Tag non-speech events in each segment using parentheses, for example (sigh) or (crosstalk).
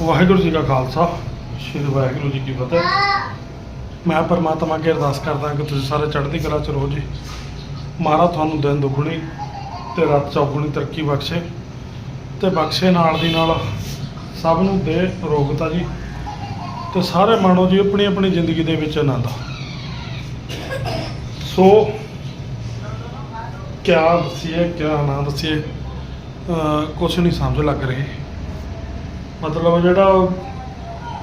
ਵਾਹਿਗੁਰੂ ਜੀ ਕਾ ਖਾਲਸਾ, ਸ੍ਰੀ ਵਾਹਿਗੁਰੂ ਜੀ ਕੀ ਫਤਿਹ। ਮੈਂ ਪਰਮਾਤਮਾ ਅੱਗੇ ਅਰਦਾਸ ਕਰਦਾ ਕਿ ਤੁਸੀਂ ਸਾਰੇ ਚੜ੍ਹਦੀ ਕਲਾ ਚ ਰਹੋ ਜੀ। ਮਹਾਰਾਜ ਤੁਹਾਨੂੰ ਦਿਨ ਦੁੱਗਣੀ ਤੇ ਰਾਤ ਚੌਗੁਣੀ ਤਰੱਕੀ ਬਖਸ਼ੇ। ਤੇ ਬਖਸ਼ੇ ਨਾਲ ਦੀ ਨਾਲ ਸਭ ਨੂੰ ਦੇ ਰੋਗਤਾ ਜੀ। ਤੇ ਸਾਰੇ ਮਾਣੋ ਜੀ ਆਪਣੀ ਆਪਣੀ ਜ਼ਿੰਦਗੀ ਦੇ ਵਿੱਚ ਆਨੰਦ। ਸੋ, ਕਿਆ ਦੱਸੀਏ, ਕਿਆ ਨਾ ਦੱਸੀਏ, ਅਹ ਕੁਛ ਨਹੀਂ ਸਮਝ ਲੱਗ ਰਹੀ। ਮਤਲਬ ਜਿਹੜਾ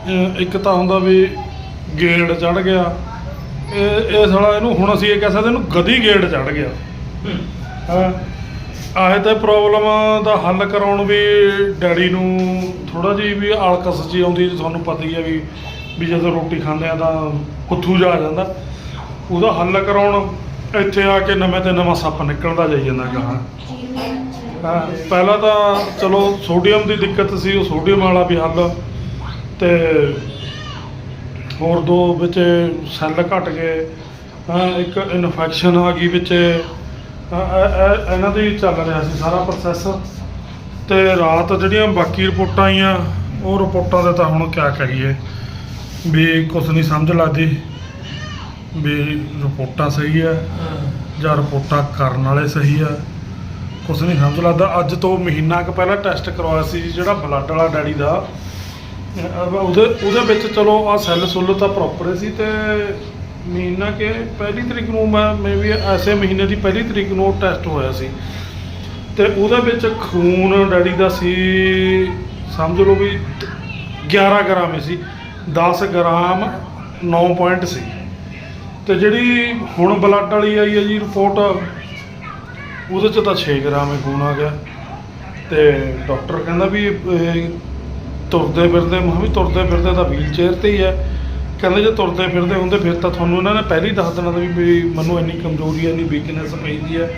ਅਹ ਇੱਕ ਤਾਂ ਹੁੰਦਾ ਵੀ ਗੇੜ ਚੜ ਗਿਆ। ਇਹ ਇਹ ਸਾਲਾ ਇਹਨੂੰ ਹੁਣ ਅਸੀਂ ਇਹ ਕਹਿ ਸਕਦੇ ਇਹਨੂੰ ਗਦੀ ਗੇੜ ਚੜ ਗਿਆ। ਹਾਂ। ਆਏ ਤਾਂ ਪ੍ਰੋਬਲਮ ਦਾ ਹੱਲ ਕਰਾਉਣ ਵੀ ਡੈਡੀ ਨੂੰ ਥੋੜਾ ਜਿਹੀ ਵੀ ਆਲਕਸ ਜੀ ਆਉਂਦੀ ਜੀ ਤੁਹਾਨੂੰ ਪਤਾ ਹੀ ਹੈ ਵੀ ਵੀ ਜਦੋਂ ਰੋਟੀ ਖਾਂਦੇ ਆ ਤਾਂ ਕੁੱਥੂ ਜਾ ਆ ਜਾਂਦਾ। ਉਹਦਾ ਹੱਲ ਕਰਾਉਣ ਇੱਥੇ ਆ ਕੇ ਨਵੇਂ ਤੇ ਨਵਾਂ ਸੱਪ ਨਿਕਲਦਾ ਜਾਈ ਜਾਂਦਾ ਗਾਹਾਂ। ਹਾਂ, ਪਹਿਲਾਂ ਤਾਂ ਚਲੋ ਸੋਡੀਅਮ ਦੀ ਦਿੱਕਤ ਸੀ ਉਹ ਸੋਡੀਅਮ ਵਾਲਾ ਵੀ ਹੱਲ। ਤੇ ਹੋਰ ਦੋ ਵਿੱਚ ਸੈੱਲ ਘਟ ਗਏ। ਹਾਂ ਇੱਕ ਇਨਫੈਕਸ਼ਨ ਆ ਗਈ ਵਿੱਚ। ਇਹ- ਇਹਨਾਂ ਦੀ ਚੱਲ ਰਿਹਾ ਸੀ ਸਾਰਾ ਪ੍ਰੋਸੈਸ ਤੇ ਰਾਤ ਜਿਹੜੀਆਂ ਬਾਕੀ ਰਿਪੋਰਟਾਂ ਆਈਆਂ ਉਹ ਰਿਪੋਰਟਾਂ ਦੇ ਤਾਂ ਹੁਣ ਕਿਆ ਕਰੀਏ। ਵੀ ਕੁਝ ਨਹੀਂ ਸਮਝ ਲੱਗਦੀ ਵੀ ਰਿਪੋਰਟਾਂ ਸਹੀ ਹੈ ਜਾਂ ਰਿਪੋਰਟਾਂ ਕਰਨ ਵਾਲੇ ਸਹੀ ਆ। ਕੁਛ ਨਹੀਂ ਸਮਝ ਲੱਗਦਾ ਅੱਜ ਤੋਂ ਮਹੀਨਾ ਕੁ ਪਹਿਲਾਂ ਟੈਸਟ ਕਰਵਾਇਆ ਸੀ ਜੀ, ਜਿਹੜਾ ਬਲੱਡ ਵਾਲਾ ਡੈਡੀ ਦਾ। ਅਹ ਉਹਦੇ ਉਹਦੇ ਵਿੱਚ ਚਲੋ ਆ ਸੈੱਲ ਸੁੱਲ ਤਾਂ ਪ੍ਰੋਪਰ ਸੀ ਤੇ ਮਹੀਨਾ ਕਿ ਪਹਿਲੀ ਤਰੀਕ ਨੂੰ ਮੈਂ ਮੇਬੀ ਐਸੇ ਮਹੀਨੇ ਦੀ ਪਹਿਲੀ ਤਰੀਕ ਨੂੰ ਟੈਸਟ ਹੋਇਆ ਸੀ। ਤੇ ਉਹਦੇ ਵਿੱਚ ਖੂਨ ਡੈਡੀ ਦਾ ਸੀ ਸਮਝ ਲਓ ਵੀ 11 ਗ੍ਰਾਮ ਹੀ ਸੀ 10 ਗ੍ਰਾਮ 9 ਪੁਆਇੰਟ ਸੀ। ਤੇ ਜਿਹੜੀ ਹੁਣ ਬਲੱਡ ਵਾਲੀ ਆਈ ਹੈ ਜੀ ਰਿਪੋਰਟ ਉਹਦੇ ਚ ਤਾਂ 6 ਗ੍ਰਾਮ ਹੀ ਖੂਨ ਆ ਗਿਆ। ਤੇ ਡਾਕਟਰ ਕਹਿੰਦਾ ਵੀ, ਇਹ ਤੁਰਦੇ ਫਿਰਦੇ, ਮੈਂ ਵੀ ਤੁਰਦੇ ਫਿਰਦੇ ਤਾਂ ਵੀਲ ਚੇਅਰ ਤੇ ਹੀ ਹੈ ਕਹਿੰਦੇ ਜੇ ਤੁਰਦੇ ਫਿਰਦੇ ਹੁੰਦੇ, ਫਿਰ ਤਾਂ ਤੁਹਾਨੂੰ ਇਹਨਾਂ ਨੇ ਪਹਿਲੀ ਦੱਸ ਦੇਣਾ ਸੀ ਵੀ ਮੈਨੂੰ ਇੰਨੀ ਕਮਜ਼ੋਰੀ ਹੈ ਇੰਨੀ ਵੀਕਨੈਸ ਪੈਂਦੀ ਹੈ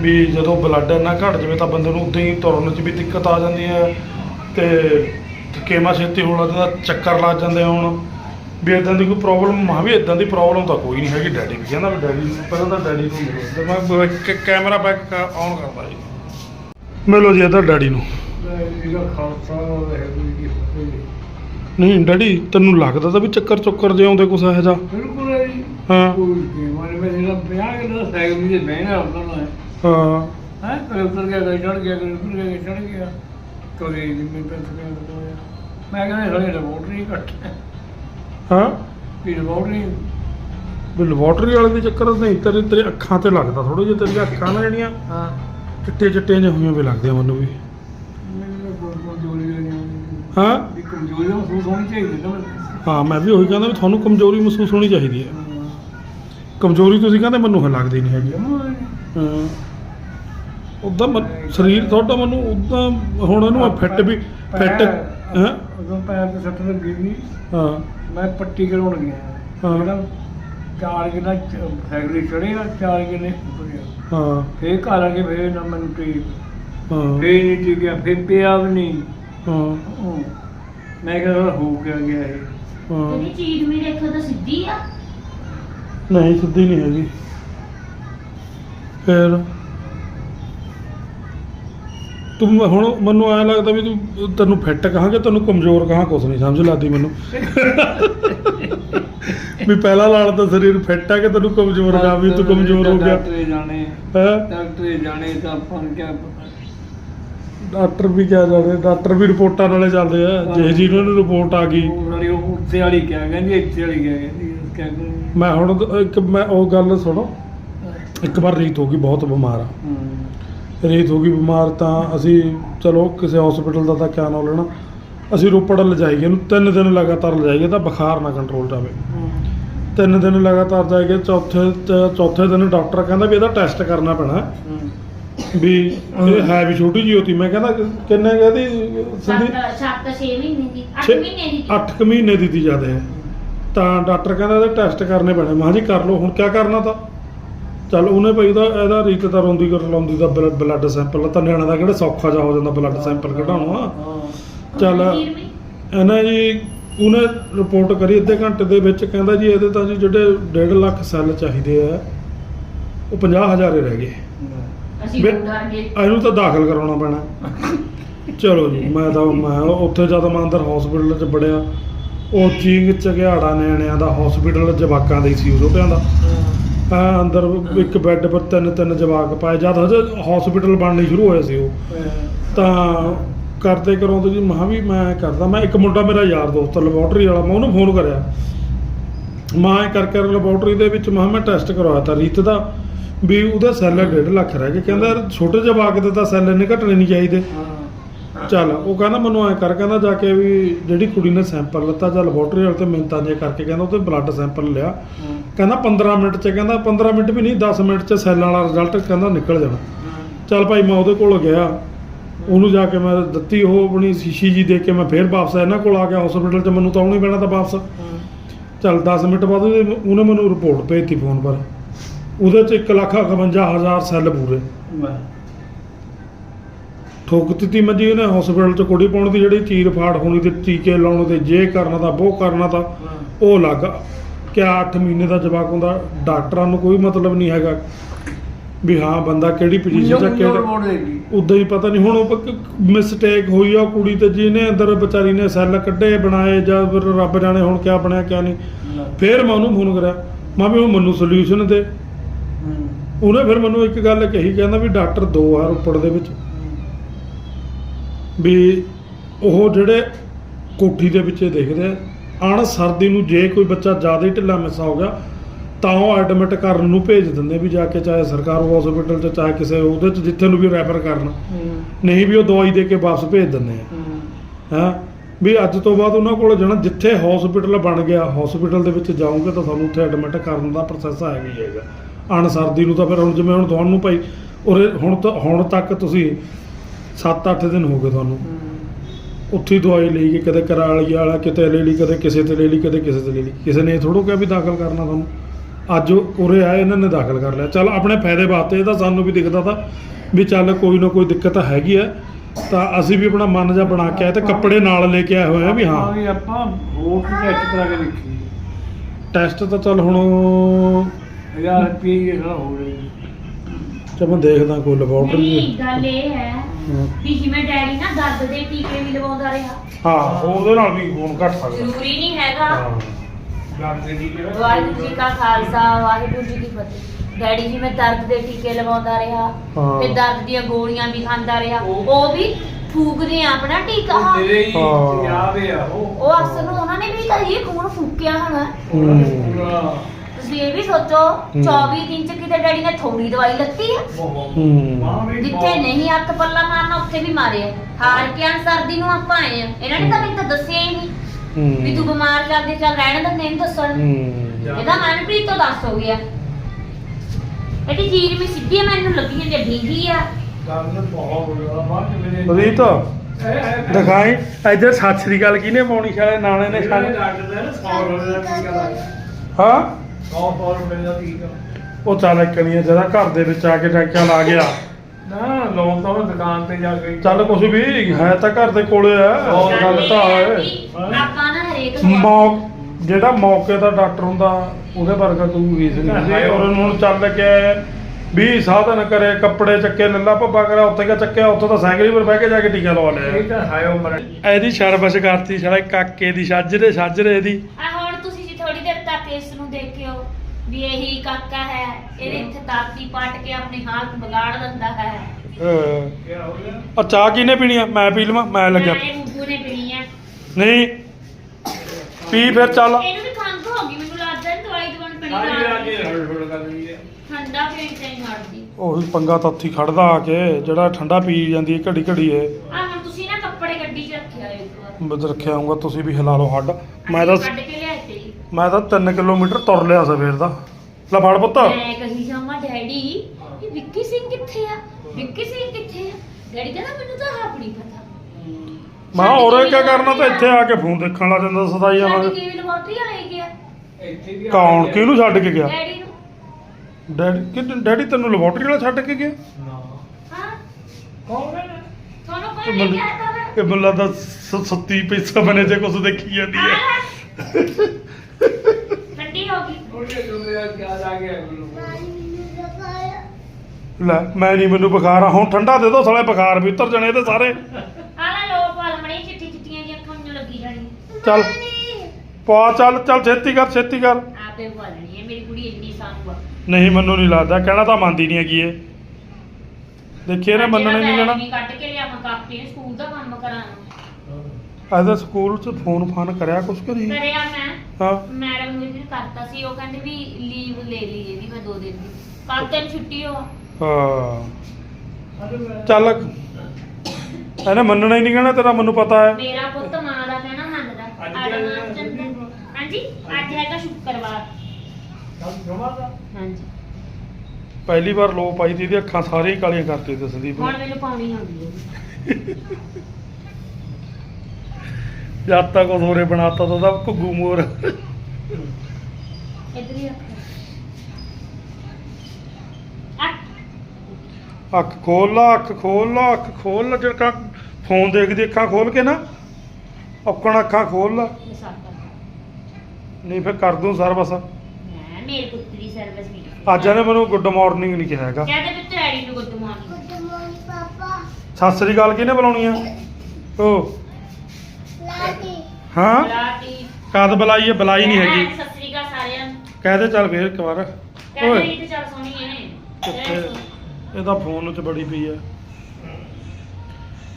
ਵੀ ਜਦੋਂ ਬਲੱਡ ਇੰਨਾ ਘਟ ਜਾਵੇ ਤਾਂ ਬੰਦੇ ਨੂੰ ਉਦਾਂ ਹੀ ਤੁਰਨ 'ਚ ਵੀ ਦਿੱਕਤ ਆ ਜਾਂਦੀ ਹੈ ਤੇ ਥਕੇਮਾ ਛੇਤੀ ਹੋਣ ਲੱਗ ਚੱਕਰ ਲੱਗ ਜਾਂਦੇ ਆ ਹੁਣ। ਵੀ ਇਦਾਂ ਦੀ ਕੋਈ ਪ੍ਰੋਬਲਮ ਮਾ ਵੀ ਇਦਾਂ ਦੀ ਪ੍ਰੋਬਲਮ ਤਾਂ ਕੋਈ ਨਹੀਂ ਹੈਗੀ ਡੈਡੀ ਵੀ ਕਹਿੰਦਾ ਵੀ ਡੈਡੀ ਨੂੰ ਪਹਿਲਾਂ ਤਾਂ ਡੈਡੀ ਨੂੰ ਮਿਲੋ। ਤੇ ਮੈਂ ਬ- ਕ- ਕੈਮਰਾ ਬੈਕ ਆਨ ਕਰਦਾ ਜੀ। ਮਿਲੋ ਜੀ ਇਹਦਾ ਡੈਡੀ ਨੂੰ। ਇਹਦਾ ਖਾਲਸਾ ਵਾਹਿਗੁਰੂ ਜੀ ਕੀ ਫਤਿਹ ਨਹੀਂ ਡੈਡੀ ਤੈਨੂੰ ਲੱਗਦਾ ਤਾਂ ਵੀ ਚੱਕਰ ਚੁੱਕਰ ਜੇ ਆਉਂਦੇ ਕੁਛ ਇਹੋ ਜਿਹਾ? ਬਿਲਕੁਲ ਹੈ ਜੀ। ਹਾਂ। ਕੋਈ ਨਹੀਂ ਮਨ ਵਿੱਚ ਜਿਹੜਾ ਵਿਆਹ ਕਿਦਾ ਸਾਈਕਲ ਤੇ ਬਹਿਣਾ ਹੁੰਦਾ ਨਾ ਹਾਂ। ਹੈ ਕਦੇ ਉੱਤਰ ਗਿਆ ਕਦੇ ਚੜ ਗਿਆ ਕਦੇ ਉੱਤਰ ਗਿਆ। ਕਦੇ ਚੜ ਗਿਆ ਕਦੇ ਜਿੰਮੇ ਪੈਂਸ ਮੈਂ ਕਹਿੰਦਾ ਸਾਡੇ ਲੈਬੋਰਟਰੀ ਘੱਟ ਹੈ ਹਾਂ? ਵੀ ਲੈਬੋਰਟਰੀ ਵੀ ਲੈਬੋਰਟਰੀ ਵਾਲੇ ਦੇ ਚੱਕਰ ਨਹੀਂ ਤੇਰੇ ਤੇਰੇ ਅੱਖਾਂ ਤੇ ਲੱਗਦਾ ਥੋੜੀ ਜਿਹੀ ਤੇਰੀਆਂ ਅੱਖਾਂ ਨਾ ਜਿਹੜੀਆਂ ਹਾਂ। ਚਿੱਟੇ ਚਿੱਟੇ ਜਿਹੀਆਂ ਹੋਈਆਂ ਵੀ ਲੱਗਦੀਆਂ ਮੈਨੂੰ ਵੀ। ਹਾਂ? ਵੀ ਕਮਜ਼ੋਰੀ ਦਾ ਮਹਿਸੂਸ ਹੋਣੀ ਚਾਹੀਦੀ ਨਾ ਹਾਂ ਮੈਂ ਵੀ ਉਹੀ ਕਹਿੰਦਾ ਵੀ ਤੁਹਾਨੂੰ ਕਮਜ਼ੋਰੀ ਮਹਿਸੂਸ ਹੋਣੀ ਚਾਹੀਦੀ ਹੈ। ਕਮਜ਼ੋਰੀ ਤੁਸੀਂ ਕਹਿੰਦੇ ਮੈਨੂੰ ਹੈ ਲੱਗਦੀ ਨਹੀਂ ਹੈਗੀ। ਹਾਂ। ਉਦਾਂ ਸਰੀਰ ਤੁਹਾਡਾ ਮੈਨੂੰ ਉਦਾਂ ਹੁਣ ਇਹਨੂੰ ਫਿੱਟ ਵੀ ਫਿੱਟ ਹਾਂ? ਉਦੋਂ ਪੈਰ ਤੇ ਸੱਟ ਲੱਗੀ ਨਹੀਂ ਹਾਂ। ਮੈਂ ਪੱਟੀ ਕਰਾਉਣ ਗਿਆ। ਹਾਂ। ਜਿਹੜਾ ਚਾਰ ਕਿਲਾ ਸਾਈਕਲ ਚੜੇਗਾ ਚਾਰ ਕਿਲੇ ਉਤਰਿਆ ਹਾਂ। ਫੇਰ ਘਰ ਆ ਕੇ ਫੇਰ ਨਾ ਮੈਨੂੰ ਟੀਕ। ਹਾਂ। ਫੇਰ ਨਹੀਂ ਟਿਕਿਆ ਫੇਰ ਪਿਆ ਵੀ ਨਹੀਂ। ਹਾਂ। ਉਹ। ਮੈਂ ਕਿਹਾ ਹੋ ਗਿਆ ਗਿਆ ਇਹ। ਹਾਂ। ਚੀਜ਼ ਤਾਂ ਸਿੱਧੀ ਆ। ਨਹੀਂ ਸਿੱਧੀ ਨਹੀਂ ਹੈਗੀ। ਫਿਰ? ਤੂੰ ਮ- ਹੁਣ ਮੈਨੂੰ ਐ ਲੱਗਦਾ ਵੀ ਤੂੰ ਤੈਨੂੰ ਫਿੱਟ ਕਹਾਂ ਕਿ ਤੈਨੂੰ ਕਮਜ਼ੋਰ ਕਹਾਂ ਕੁਛ ਨਹੀਂ ਸਮਝ ਲੱਗਦੀ ਮੈਨੂੰ। ਵੀ ਪਹਿਲਾ ਲਾਲ ਤਾਂ ਸਰੀਰ ਫਿੱਟ ਆ ਕਿ ਤੈਨੂੰ ਕਮਜ਼ੋਰ ਕਹਾਂ ਵੀ ਤੂੰ ਕਮਜ਼ੋਰ ਹੋ ਗਿਆ। ਡਾਕਟਰ ਜਾਣੇ ਹੈ? ਡਾਕਟਰ ਜਾਣੇ ਤਾਂ ਆਪਾਂ ਨੂੰ ਕਿਆ ਪਤਾ। ਡਾਕਟਰ ਵੀ ਕਿਆ ਜਾਣੇ ਡਾਕਟਰ ਵੀ ਰਿਪੋਰਟਾਂ ਨਾਲੇ ਚੱਲਦੇ ਆ। ਜੇ ਜੀ ਨੂੰ ਰਿਪੋਰਟ ਆ ਗਈ। ਉਹ ਵਾਲੀ ਉਹ ਉੱਤੇ ਵਾਲੀ ਕਿਆ ਕਹਿੰਦੀ ਇੱਥੇ ਵਾਲੀ ਕਿਆ ਕਹਿੰਦੀ ਕਿਆ ਕਹਿੰਦੀ ਮੈਂ ਹੁਣ ਇੱਕ ਮੈਂ ਉਹ ਗੱਲ ਸੁਣੋ। ਇੱਕ ਵਾਰ ਰੀਤ ਹੋ ਗਈ ਬਹੁਤ ਬਿਮਾਰ ਆ। ਹੂੰ। ਰੀਤ ਹੋ ਗਈ ਬਿਮਾਰ ਤਾਂ ਅਸੀਂ ਚਲੋ ਕਿਸੇ ਹਸਪੀਟਲ ਦਾ ਤਾਂ ਕਿਆ ਨਾ ਲੈਣਾ। ਅਸੀਂ ਰੋਪੜ ਲਿਜਾਈਏ ਇਹਨੂੰ ਤਿੰਨ ਦਿਨ ਲਗਾਤਾਰ ਲਿਜਾਈਏ ਤਾਂ ਬੁਖਾਰ ਨਾ ਕੰਟਰੋਲ ਜਾਵੇ। ਤਿੰਨ ਦਿਨ ਲਗਾਤਾਰ ਜਾਈਏ ਚੌਥੇ ਚ- ਚੌਥੇ ਦਿਨ ਡਾਕਟਰ ਕਹਿੰਦਾ ਵੀ ਇਹਦਾ ਟੈਸਟ ਕਰਨਾ ਪੈਣਾ। ਵੀ ਇਹ ਹੈ ਵੀ ਛੋਟੀ ਜਿਹੀ ਹੋਤੀ ਮੈਂ ਕਹਿੰਦਾ ਕਿ- ਕਿੰਨੇ ਕਹਿੰਦੀ ਸਿੰਧੀ 7 6 ਮਹੀਨੇ ਦੀ 8 ਛੇ- ਮਹੀਨੇ ਦੀ। ਅੱਠ ਕੁ ਮਹੀਨੇ ਦੀ ਤੀ ਜ਼ਿਆਦਾ ਹੈ। ਤਾਂ ਡਾਕਟਰ ਕਹਿੰਦਾ ਇਹਦੇ ਟੈਸਟ ਕਰਨੇ ਪੈਣੇ। ਮੈਂ ਜੀ ਕਰ ਲਓ ਹੁਣ ਕੀ ਕਰਨਾ ਤਾਂ? ਚੱਲ ਉਹਨੇ ਭਾਈ ਦਾ ਇਹਦਾ ਰੀਤ ਤਾਂ ਰੋਂਦੀ ਕਰ ਲਾਉਂਦੀ ਦਾ ਬਲੱਡ ਸੈਂਪਲ ਤਾਂ ਨਿਆਣਾ ਦਾ ਕਿਹੜਾ ਸੌਖਾ ਜਾ ਹੋ ਜਾਂਦਾ ਬਲੱਡ ਸੈਂਪਲ ਕਢਾਉਣਾ ਚੱਲ ਇਹਨਾਂ ਜੀ ਉਹਨੇ ਰਿਪੋਰਟ ਕਰੀ ਅੱਧੇ ਘੰਟੇ ਦੇ ਵਿੱਚ ਕਹਿੰਦਾ ਜੀ ਇਹਦੇ ਤਾਂ ਜੀ ਜਿਹੜੇ 1.5 ਲੱਖ ਸੈੱਲ ਚਾਹੀਦੇ ਆ ਉਹ 50000 ਹੀ ਰਹਿ ਗਏ। ਅਸੀਂ ਡਰ ਗਏ ਇਹਨੂੰ ਤਾਂ ਦਾਖਲ ਕਰਾਉਣਾ ਪੈਣਾ। ਚਲੋ ਜੀ ਮੈਂ ਤਾਂ ਮੈਂ ਉੱਥੇ ਜਦ ਮੈਂ ਅੰਦਰ ਹਸਪੀਟਲ 'ਚ ਵੜਿਆ ਉਹ ਚੀਂਗ ਚਗਿਆੜਾ ਨਿਆਣਿਆਂ ਦਾ ਹਸਪੀਟਲ ਜਵਾਕਾਂ ਦਾ ਸੀ ਉਦੋਂ ਪਿਆਂਦਾ ਆ ਅੰਦਰ ਇੱਕ ਬੈੱਡ ਪਰ ਤਿੰਨ ਤਿੰਨ ਜਵਾਕ ਪਾਏ। ਜਦ ਹਜੇ ਹਸਪੀਟਲ ਬਣਨੇ ਸ਼ੁਰੂ ਹੋਇਆ ਸੀ ਉਹ। ਤਾਂ ਕਰਦੇ ਕਰਾਉਂਦੇ ਜੀ ਮਹਾਂ ਵੀ ਮੈਂ ਕਰਦਾ। ਮੈਂ ਇੱਕ ਮੁੰਡਾ ਮੇਰਾ ਯਾਰ ਦੋਸਤ ਲੈਬੋਰਟਰੀ ਵਾਲਾ, ਮੈਂ ਉਹਨੂੰ ਫੋਨ ਕਰਿਆ। ਮੈਂ ਐਂ ਕਰ ਲੈਬੋਰਟਰੀ ਦੇ ਵਿੱਚ ਮਹਾਂ ਮੈਂ ਟੈਸਟ ਕਰਵਾਇਆ ਤਾਂ ਰੀਤ ਦਾ, ਵੀ ਉਹਦਾ ਸੈੱਲ 1.5 ਲੱਖ ਰਹਿ ਗਿਆ ਕਹਿੰਦਾ ਛੋਟੇ ਜਵਾਕ ਦੇ ਤਾਂ ਸੈੱਲ ਇੰਨੇ ਘਟਣੇ ਨਹੀਂ ਚਾਹੀਦੇ। ਚੱਲ ਉਹ ਕਹਿੰਦਾ ਮੈਨੂੰ ਐ ਕਰ ਕਹਿੰਦਾ ਜਾ ਕੇ ਵੀ ਜਿਹੜੀ ਕੁੜੀ ਨੇ ਸੈਂਪਲ ਲਿੱਤਾ ਜਾਂ ਲੈਬੋਰਟਰੀ ਵਾਲੇ ਤੇ ਮਿੰਤਾਂ ਜੇ ਕਰਕੇ ਕਹਿੰਦਾ ਉਹਤੇ ਬਲੱਡ ਸੈਂਪਲ ਲਿਆ। ਕਹਿੰਦਾ 15 ਮਿੰਟ ਚ ਕਹਿੰਦਾ 15 ਮਿੰਟ ਵੀ ਨਹੀਂ 10 ਮਿੰਟ ਚ ਸੈੱਲਾਂ ਵਾਲਾ ਰਿਜ਼ਲਟ ਕਹਿੰਦਾ ਨਿਕਲ ਜਾਣਾ। ਚੱਲ ਭਾਈ ਮੈਂ ਉਹਦੇ ਕੋਲ ਗਿਆ ਉਹਨੂੰ ਜਾ ਕੇ ਮੈਂ ਦਿੱਤੀ ਉਹ ਆਪਣੀ ਸ਼ੀਸ਼ੀ ਜੀ ਦੇ ਕੇ ਮੈਂ ਫੇਰ ਵਾਪਸ ਇਹਨਾਂ ਕੋਲ ਆ ਗਿਆ ਹਸਪੀਟਲ 'ਚ ਮੈਨੂੰ ਤਾਂ ਆਉਣਾ ਹੀ ਪੈਣਾ ਤਾਂ ਵਾਪਸ। ਚੱਲ 10 ਮਿੰਟ ਬਾਅਦ ਉਹਦੇ- ਉਹਨੇ ਮੈਨੂੰ ਰਿਪੋਰਟ ਭੇਜਤੀ ਫੋਨ ਪਰ। ਉਹਦੇ 'ਚ 151000 ਸੈੱਲ ਪੂਰੇ। ਠੋਕ ਦਿੱਤੀ ਮੱਜੀ ਉਹਨੇ ਹਸਪੀਟਲ 'ਚ ਕੁੜੀ ਪਾਉਣ ਦੀ ਜਿਹੜੀ ਚੀਰ ਫਾੜ ਹੋਣੀ ਤੇ ਟੀਕੇ ਲਾਉਣ ਤੇ ਜੇ ਕਰਨਾ ਤਾਂ ਉਹ ਕਰਨਾ ਤਾਂ ਉਹ ਲੱਗ ਕਿਆ 8 ਮਹੀਨੇ ਦਾ ਜਵਾਕ ਹੁੰਦਾ ਡਾਕਟਰਾਂ ਨੂੰ ਕੋਈ ਮਤਲਬ ਨਹੀਂ ਹੈਗਾ ਵੀ ਹਾਂ ਬੰਦਾ ਕਿਹੜੀ ਪੋਜੀਸ਼ਨ 'ਚ ਆ, ਕਿਹੜਾ ਉਦਾਂ ਹੀ ਪਤਾ ਨਹੀਂ ਹੁਣ ਉਹ ਮਿਸਟੇਕ ਹੋਈ ਆ ਉਹ ਕੁੜੀ ਤੇ ਜਿਹਨੇ ਅੰਦਰ ਵਿਚਾਰੀ ਨੇ ਸੈੱਲ ਕੱਢੇ ਬਣਾਏ ਜਾਂ ਫਿਰ ਰੱਬ ਜਾਣੇ ਹੁਣ ਕਿਆ ਬਣਿਆ ਕਿਆ ਨਹੀਂ। ਫਿਰ ਮੈਂ ਉਹਨੂੰ ਫੋਨ ਕਰਿਆ ਮੈਂ ਵੀ ਉਹ ਮੈਨੂੰ ਸੋਲੂਸ਼ਨ ਦੇ। ਉਹਨੇ ਫਿਰ ਮੈਨੂੰ ਇੱਕ ਗੱਲ ਕਹੀ ਕਹਿੰਦਾ ਵੀ ਡਾਕਟਰ ਦੋ ਆ ਰੋਪੜ ਦੇ ਵਿੱਚ। ਵੀ ਉਹ ਜਿਹੜੇ ਕੋਠੀ ਦੇ ਵਿੱਚ ਦੇਖਦੇ ਆ ਅਣ ਸਰਦੀ ਨੂੰ ਜੇ ਕੋਈ ਬੱਚਾ ਜ਼ਿਆਦਾ ਢਿੱਲਾ ਮਿੱਸਾ ਹੋ ਗਿਆ ਤਾਂ ਉਹ ਐਡਮਿਟ ਕਰਨ ਨੂੰ ਭੇਜ ਦਿੰਦੇ ਵੀ ਜਾ ਕੇ ਚਾਹੇ ਸਰਕਾਰੀ ਹਸਪੀਟਲ 'ਚ ਚਾਹੇ ਕਿਸੇ ਉਹਦੇ 'ਚ ਜਿੱਥੇ ਨੂੰ ਵੀ ਰੈਫਰ ਕਰਨ। ਨਹੀਂ ਵੀ ਉਹ ਦਵਾਈ ਦੇ ਕੇ ਵਾਪਸ ਭੇਜ ਦਿੰਦੇ ਆ। ਹਾਂ। ਵੀ ਅੱਜ ਤੋਂ ਬਾਅਦ ਉਹਨਾਂ ਕੋਲ ਜਾਣਾ ਜਿੱਥੇ ਹਸਪੀਟਲ ਬਣ ਗਿਆ ਹਸਪੀਟਲ ਦੇ ਵਿੱਚ ਜਾਓਗੇ ਤਾਂ ਤੁਹਾਨੂੰ ਉੱਥੇ ਐਡਮਿਟ ਕਰਨ ਦਾ ਪ੍ਰੋਸੈਸ ਹੈਗਾ ਹੀ ਹੈਗਾ। ਅਣ ਸਰਦੀ ਨੂੰ ਤਾਂ ਫਿਰ ਹੁਣ ਜਿਵੇਂ ਹੁਣ ਤੁਹਾਨੂੰ ਭਾਈ ਉਰੇ ਹੁਣ ਤਾਂ ਹੁਣ ਤੱਕ ਤੁਸੀਂ 7-8 ਦਿਨ ਹੋ ਗਏ ਤੁਹਾਨੂੰ। ਉੱਥੇ ਹੀ ਦਵਾਈ ਲਈ ਗਏ ਕਦੇ ਕਰਾਲੀ ਵਾਲਾ ਕਿਤੇ ਲੈ ਲਈ ਕਦੇ ਕਿਸੇ ਤੇ ਲੈ ਲਈ ਕਦੇ ਕਿਸੇ ਤੇ ਲੈ ਲਈ। ਕਿਸੇ ਨੇ ਥੋੜੋ ਕਿਹਾ ਵੀ ਦਾਖਲ ਕਰਨਾ ਤੁਹਾਨੂੰ। ਅੱਜ ਉਰੇ ਆਏ ਇਹਨਾਂ ਨੇ ਦਾਖਲ ਕਰ ਲਿਆ। ਚੱਲ ਆਪਣੇ ਫਾਇਦੇ ਵਾਸਤੇ ਇਹ ਤਾਂ ਸਾਨੂੰ ਵੀ ਦਿਖਦਾ ਤਾਂ ਵੀ ਚੱਲ ਕੋਈ ਨਾ ਕੋਈ ਦਿੱਕਤ ਹੈਗੀ ਆ। ਤਾਂ ਅਸੀਂ ਵੀ ਆਪਣਾ ਮਨ ਜਾ ਬਣਾ ਕੇ ਆਏ ਤੇ ਕੱਪੜੇ ਨਾਲ ਲੈ ਕੇ ਆਏ ਹੋਏ ਆ ਵੀ ਹਾਂ। ਵੀ ਆਪਾਂ ਵੋਟ ਟੈਸਟ ਕਰਾ ਕੇ ਦੇਖੀ। ਟੈਸਟ ਤਾਂ ਚੱਲ ਹੁਣ 1000 ਰੁਪਏ ਇਹ ਖੜਾ ਹੋ ਗਈ ਚੱਲ ਮੈਂ ਦੇਖਦਾ ਕੋਈ ਲੈਬੋਰਟਰੀ ਨਹੀਂ ਗੱਲ ਇਹ ਹੈ ਵੀ ਜਿਵੇਂ ਡੈਡੀ ਨਾ ਦਰਦ ਦੇ ਟੀਕੇ ਵੀ ਲਵਾਉਂਦਾ ਰਿਹਾ। ਹਾਂ ਉਹਦੇ ਨਾਲ ਵੀ ਖੂਨ ਘਟ ਸਕਦਾ। ਜ਼ਰੂਰੀ ਨਹੀਂ ਹੈਗਾ। ਹਾਂ। ਵਾਹਿਗੁਰੂ ਜੀ ਕਾ ਖਾਲਸਾ ਵਾਹਿਗੁਰੂ ਜੀ ਕੀ ਫਤਿਹ। ਡੈਡੀ ਜਿਵੇਂ ਦਰਦ ਦੇ ਟੀਕੇ ਲਵਾਉਂਦਾ ਰਿਹਾ ਹਾਂ। ਤੇ ਦਰਦ ਦੀਆਂ ਗੋਲੀਆਂ ਵੀ ਖਾਂਦਾ ਰਿਹਾ ਉਹ ਵੀ ਫੂਕਦੇ ਆ ਆਪਣਾ ਟੀਕਾ। ਉਹ ਤੇਰੇ ਹੀ ਹਾਂ। ਯਾਦ ਆ ਉਹ। ਉਹ ਅਕਸਰ ਨੂੰ ਉਹਨਾਂ ਨੇ ਵੀ ਤਾਂ ਇਹ ਖੂਨ ਫੂਕਿਆ ਹੋਣਾ। ਹੂੰ। ਪੂਰਾ ਤੁਸੀਂ ਇਹ ਵੀ ਸੋਚੋ 24 ਦਿਨ ਚ ਕਿਤੇ ਡੈਡੀ ਨੇ ਥੋੜੀ ਦਵਾਈ ਲੱਤੀ ਹੈ। ਹੂੰ। ਜਿੱਥੇ ਨਹੀਂ ਹੱਥ ਪੱਲਾ ਮਾਰਨਾ ਉੱਥੇ ਵੀ ਮਾਰਿਆ ਹਾਰ ਕੇ ਆਂ ਸਰਦੀ ਨੂੰ ਆਪਾਂ ਆਏ ਆ। ਇਹਨਾਂ ਨੇ ਤਾਂ ਮੈਨੂੰ ਤਾਂ ਦੱਸਿਆ ਹੀ ਨਹੀਂ ਹੂੰ। ਵੀ ਤੂੰ ਬਿਮਾਰ ਚੱਲਦੇ ਚੱਲ ਰਹਿਣ ਦਾ ਨਹੀਂ ਦੱਸਣ। ਹੂੰ। ਇਹਦਾ ਮਨਪ੍ਰੀਤ ਤੋਂ ਦੱਸ ਹੋ ਗਿਆ। ਇਹਦੀ ਚੀਜ਼ ਵੀ ਸਿੱਧੀ ਮੈਨੂੰ ਲੱਗੀ ਜਾਂਦੀ ਹੈ ਢੀਂਗੀ ਆ ਹੋ ਪ੍ਰੀਤ ਦਿਖਾਈ ਇੱਧਰ ਸਤਿ ਸ੍ਰੀ ਅਕਾਲ ਕਿਹਨੇ ਪਾਉਣੀ ਸ਼ਾਲੇ ਨਾਣੇ ਨੇ ਸਾਡੇ ਸ਼ਾਲੇ ਡਾਕਟਰ ਦਾ ਨਾ 100 ਰੁਪਏ ਦਾ ਟੀਕਾ ਲਾਇਆ ਹਾਂ 100 ਰੁਪਏ ਦਾ ਟੀਕਾ ਉਹ ਚੱਲ ਇੱਕ ਨਹੀਂ ਜਿਹੜਾ ਘਰ ਦੇ ਵਿੱਚ ਆ ਕੇ ਟੈਂਕਾ ਲਾ ਗਿਆ। ਨਾ ਲੋਕ ਤਾਂ ਉਹ ਦੁਕਾਨ ਤੇ ਜਾ ਕੇ ਚੱਲ ਕੁਛ ਵੀ ਹੈ ਤਾਂ ਘਰ ਦੇ ਕੋਲੇ ਆ। ਉਹ ਗੱਲ ਤਾਂ ਹੈ ਹੈ। ਵੀ ਆਪਾਂ ਨਾ ਹਰੇਕ ਮੌਕ ਜਿਹੜਾ ਮੌਕੇ ਦਾ ਡਾਕਟਰ ਹੁੰਦਾ ਉਹਦੇ ਵਰਗਾ ਕੋਈ ਰੀਸ ਨਹੀਂ। ਹੁੰਦੀ ਔਰ ਹੁਣ ਚੱਲ ਕੇ ਵੀ ਸਾਧਨ ਕਰੇ ਕੱਪੜੇ ਚੱਕੇ ਲੱਲਾ ਭੱਬਾ ਕਰਾ ਉੱਥੇ ਕਾ ਚੱਕਿਆ ਉੱਥੇ ਤਾਂ ਸਾਈਕਲ ਹੀ ਪਰ ਬਹਿ ਕੇ ਜਾ ਕੇ ਟੀਕਾ ਲਵਾ ਇਹ ਲਿਆ ਤਾਂ ਹਾਇਓ ਮਰ ਇਹਦੀ ਸ਼ਰਬਸ਼ ਕਰਤੀ ਸਾਲੇ ਕਾਕੇ ਦੀ ਸਾਜਰੇ ਸਾਜਰੇ ਦੀ ਆ ਹੁਣ ਤੁਸੀਂ ਜੀ ਥੋੜੀ ਦੇਰ ਤੱਕ ਇਸ ਨੂੰ ਦੇਖਿਓ ਵੀ ਇਹੀ ਕਾਕਾ ਹੈ ਇਹਦੇ ਇੱਥੇ ਤਾਤੀ ਪਾਟ ਕੇ ਆਪਣੀ ਹਾਲਤ ਵਿਗਾੜ ਦਿੰਦਾ ਹੈ। ਅਹ, ਆ ਚਾਹ ਕਿਹਨੇ ਪੀਣੀ ਆ? ਮੈਂ ਪੀ ਲਵਾਂ ਮੈਂ ਲੱਗਿਆ। ਨਾਲੇ ਬੂਬੂ ਨੇ ਪੀਣੀ ਆ। ਨਹੀਂ ਪੀ ਫਿਰ ਚੱਲ। ਇਹਨੂੰ ਵੀ ਖੰਘ ਹੋ ਗਈ ਮੈਨੂੰ ਲੱਗਦਾ ਦਵਾਈ ਦਵਾਉਣ ਪੈਣੀ ਸਾਰੀ ਰਾਤ ਹੜ ਹੜ ਕਰ ਰਹੀ ਹੈ ਠੰਡਾ ਪੀਣ ਤੇ ਨਹੀਂ ਹਟਦੀ। ਉਹੀ ਪੰਗਾ ਤਾਂ ਉੱਥੇ ਹੀ ਖੜਦਾ ਆ ਕੇ ਜਿਹੜਾ ਠੰਡਾ ਪੀ ਜਾਂਦੀ ਹੈ ਘੜੀ ਘੜੀ ਏ ਆ ਹੁਣ ਤੁਸੀਂ ਨਾ ਕੱਪੜੇ ਗੱਡੀ 'ਚ ਰੱਖਿਆ ਇੱਕ ਵਾਰ। ਬਦ ਰੱਖਿਆ ਹੋਊਗਾ ਤੁਸੀਂ ਵੀ ਹਿਲਾ ਲਓ ਹੱਡ। ਮੈਂ ਤਾਂ ਕੱਢ ਕੇ। ਮੈਂ ਤਾਂ 3 ਕਿਲੋਮੀਟਰ ਤੁਰ ਲਿਆ ਸਵੇਰ ਦਾ। ਲੈ ਫੜ ਪੁੱਤ। ਮੈਂ ਕਹੀ ਜਾਵਾਂ ਡੈਡੀ ਇਹ ਵਿੱਕੀ ਸਿੰਘ ਕਿੱਥੇ ਆ? ਵਿੱਕੀ ਸਿੰਘ ਕਿੱਥੇ ਆ? ਡੈਡੀ ਕਹਿੰਦਾ ਮੈਨੂੰ ਤਾਂ ਆਪ ਨਹੀਂ ਪਤਾ। ਮੈਂ ਔਰੇ ਕੀ ਕਰਨਾ ਤਾਂ ਇੱਥੇ ਆ ਕੇ ਫੋਨ ਦੇਖਣ ਲੱਗ ਜਾਂਦਾ ਸਦਾਈ ਸਾਡੀ ਆਵਾਂਗੇ ਟੀਵੀ ਲੈਬੋਰਟਰੀ ਆ ਲੈ ਗਿਆ ਇੱਥੇ ਵੀ ਆ ਕੌਣ? ਗਿਆ। ਕਿਹਨੂੰ ਛੱਡ ਕੇ ਗਿਆ? ਡੈਡੀ ਨੂੰ। ਡੈਡੀ ਕਿ ਡੈਡੀ ਤੈਨੂੰ ਲੈਬੋਰਟਰੀ ਵਾਲਾ ਛੱਡ ਕੇ ਗਿਆ? ਨਾ। ਹਾਂ। ਕੌਣ ਹੈ? ਤੁਹਾਨੂੰ ਕੋਈ ਮੈਨੂੰ- ਨਹੀਂ ਕਹਿਤਾ ਮੈਂ ਇਹ ਮੈਨੂੰ ਲੱਗਦਾ ਸ- ਸੱਤੀ ਪੈਸਾ ਬਣੇ ਜੇ ਕੁਝ ਦੇਖੀ ਜਾਂਦੀ ਹੈ। ਆ ਗਿਆ ਮੈਨੂੰ ਲੈ ਮੈਂ ਨਹੀਂ ਮੈਨੂੰ ਬੁਖਾਰ ਆ ਹੁਣ ਠੰਡਾ ਦੇ ਦੋ ਸਾਲੇ ਬੁਖਾਰ ਵੀ ਉਤਰ ਜਾਣੇ ਤੇ ਸਾਰੇ। ਆ ਲੱਗੀ ਜਾਣੀ। ਚੱਲ। ਪਾ ਚੱਲ ਚੱਲ ਛੇਤੀ ਕਰ ਛੇਤੀ ਕਰ। ਆਪੇ ਬੋਲਣੀ ਹੈ ਮੇਰੀ ਕੁੜੀ ਇੰਨੀ ਸਾਂਭੂ ਆ। ਨਹੀਂ ਮੈਨੂੰ ਨਹੀਂ ਲੱਗਦਾ ਕਹਿਣਾ ਤਾਂ ਮੰਨਦੀ ਨਹੀਂ ਹੈਗੀ ਇਹ। ਦੇਖੀਏ ਨਾ ਮੰਨਣਾ ਹੀ ਨਹੀਂ ਜਿਹੜਾ ਲੈਣਾ। ਕੇ ਲਿਆਵਾਂ ਕਾਪੀ ਸਕੂਲ ਦਾ ਕੰਮ ਕਰਾਂ ਅੱਜ ਸਕੂਲ 'ਚ ਫੋਨ ਫਾਨ ਕਰਿਆ ਕੁਛ ਕਰੀ ਕਰਿਆ ਮੈਂ। ਹਾਂ। ਮੈਡਮ ਨੇ ਵੀ ਕਰਤਾ ਸੀ ਉਹ ਕਹਿੰਦੇ ਵੀ ਲੀਵ ਲੈ ਲਈ ਇਹਦੀ ਮੈਂ ਦੋ ਦਿਨ ਦੀ। ਕੱਲ ਤੈਨੂੰ ਛੁੱਟੀ ਹੋ ਹਾਂ। ਚੱਲ ਇਹਨੇ ਮੰਨਣਾ ਹੀ ਨਹੀਂ ਕਹਿਣਾ ਤੇਰਾ ਮੈਨੂੰ ਪਤਾ ਹੈ। ਮੇਰਾ ਪੁੱਤ ਮਾਂ ਦਾ ਕਹਿਣਾ ਮੰਨਦਾ। ਅੱਜ ਆੜਾ ਕਿਹੜਾ ਨਾਮ ਦਿਨ ਹੈ? ਚੰਦਾ ਹਾਂਜੀ ਅੱਜ ਹੈਗਾ ਸ਼ੁੱਕਰਵਾਰ। ਦਾ? ਹਾਂਜੀ। ਪਹਿਲੀ ਵਾਰ ਲੋ ਪਾਈ ਤੀ ਇਹਦੀ ਅੱਖਾਂ ਸਾਰੀਆਂ ਹੀ ਕਾਲੀਆਂ ਕਰਤੀ ਤੇ ਸੰਦੀਪ ਹੁਣ ਨੇ ਮੈਨੂੰ ਪਾਉਣੀ ਆਉਂਦੀ ਹੈ। (laughs) ਜਦ ਤੱਕ ਉਹ ਹੋਰੇ ਬਣਾਤਾ ਤਾਂ ਉਹਦਾ ਘੁੱਗੂ ਮੋਰ। ਇੱਧਰ ਹੀ ਰੱਖ। ਅੱਖ। ਅੱਖ ਖੋਲ ਲਾ ਅੱਖ ਖੋਲ ਲਾ ਅੱਖ ਖੋਲ ਲਾ ਜਿਹੜਾ ਫੋਨ ਦੇਖਦੀ ਅੱਖਾਂ ਖੋਲ ਕੇ ਨਾ ਔਕਣ ਅੱਖਾਂ ਖੋਲ ਲਾ। ਨਹੀਂ ਫਿਰ ਕਰ ਦੂੰ ਸਰ ਬਸ ਮੈਂ ਮੇਰੇ ਪੁੱਤ ਦੀ ਸਰਵਿਸ ਨਹੀਂ ਅੱਜ ਇਹਨੇ ਮੈਨੂੰ ਗੁੱਡ ਮਾਰਨਿੰਗ ਨਹੀਂ ਕਿਹਾ ਹੈਗਾ। ਕਹਿੰਦੇ ਪੁੱਤ ਡੈਡੀ ਨੂੰ ਗੁੱਡ ਮਾਰਨਿੰਗ ਸਤਿ ਸ੍ਰੀ ਅਕਾਲ ਕਿਹਨੇ ਬੁਲਾਉਣੀ ਆ? ਓ। ਹਾਂ? ਰਾਤੀ ਕਦ ਬੁਲਾਈ ਹੈ? ਬੁਲਾਈ ਨਹੀਂ ਹੈਗੀ। ਸਤਿ ਸ੍ਰੀ ਅਕਾਲ ਸਾਰਿਆਂ ਨੂੰ। ਕਹਦੇ ਚੱਲ ਫੇਰ ਇੱਕ ਵਾਰ। ਕਹਿੰਦੇ ਓਏ। ਇਹ ਤੇ ਚੱਲ ਸੋਹਣੀ ਹੈ ਕਿੱਥੇ? ਇਹਦਾ ਫੋਨ ਚ ਬੜੀ ਪਈ ਹੈ।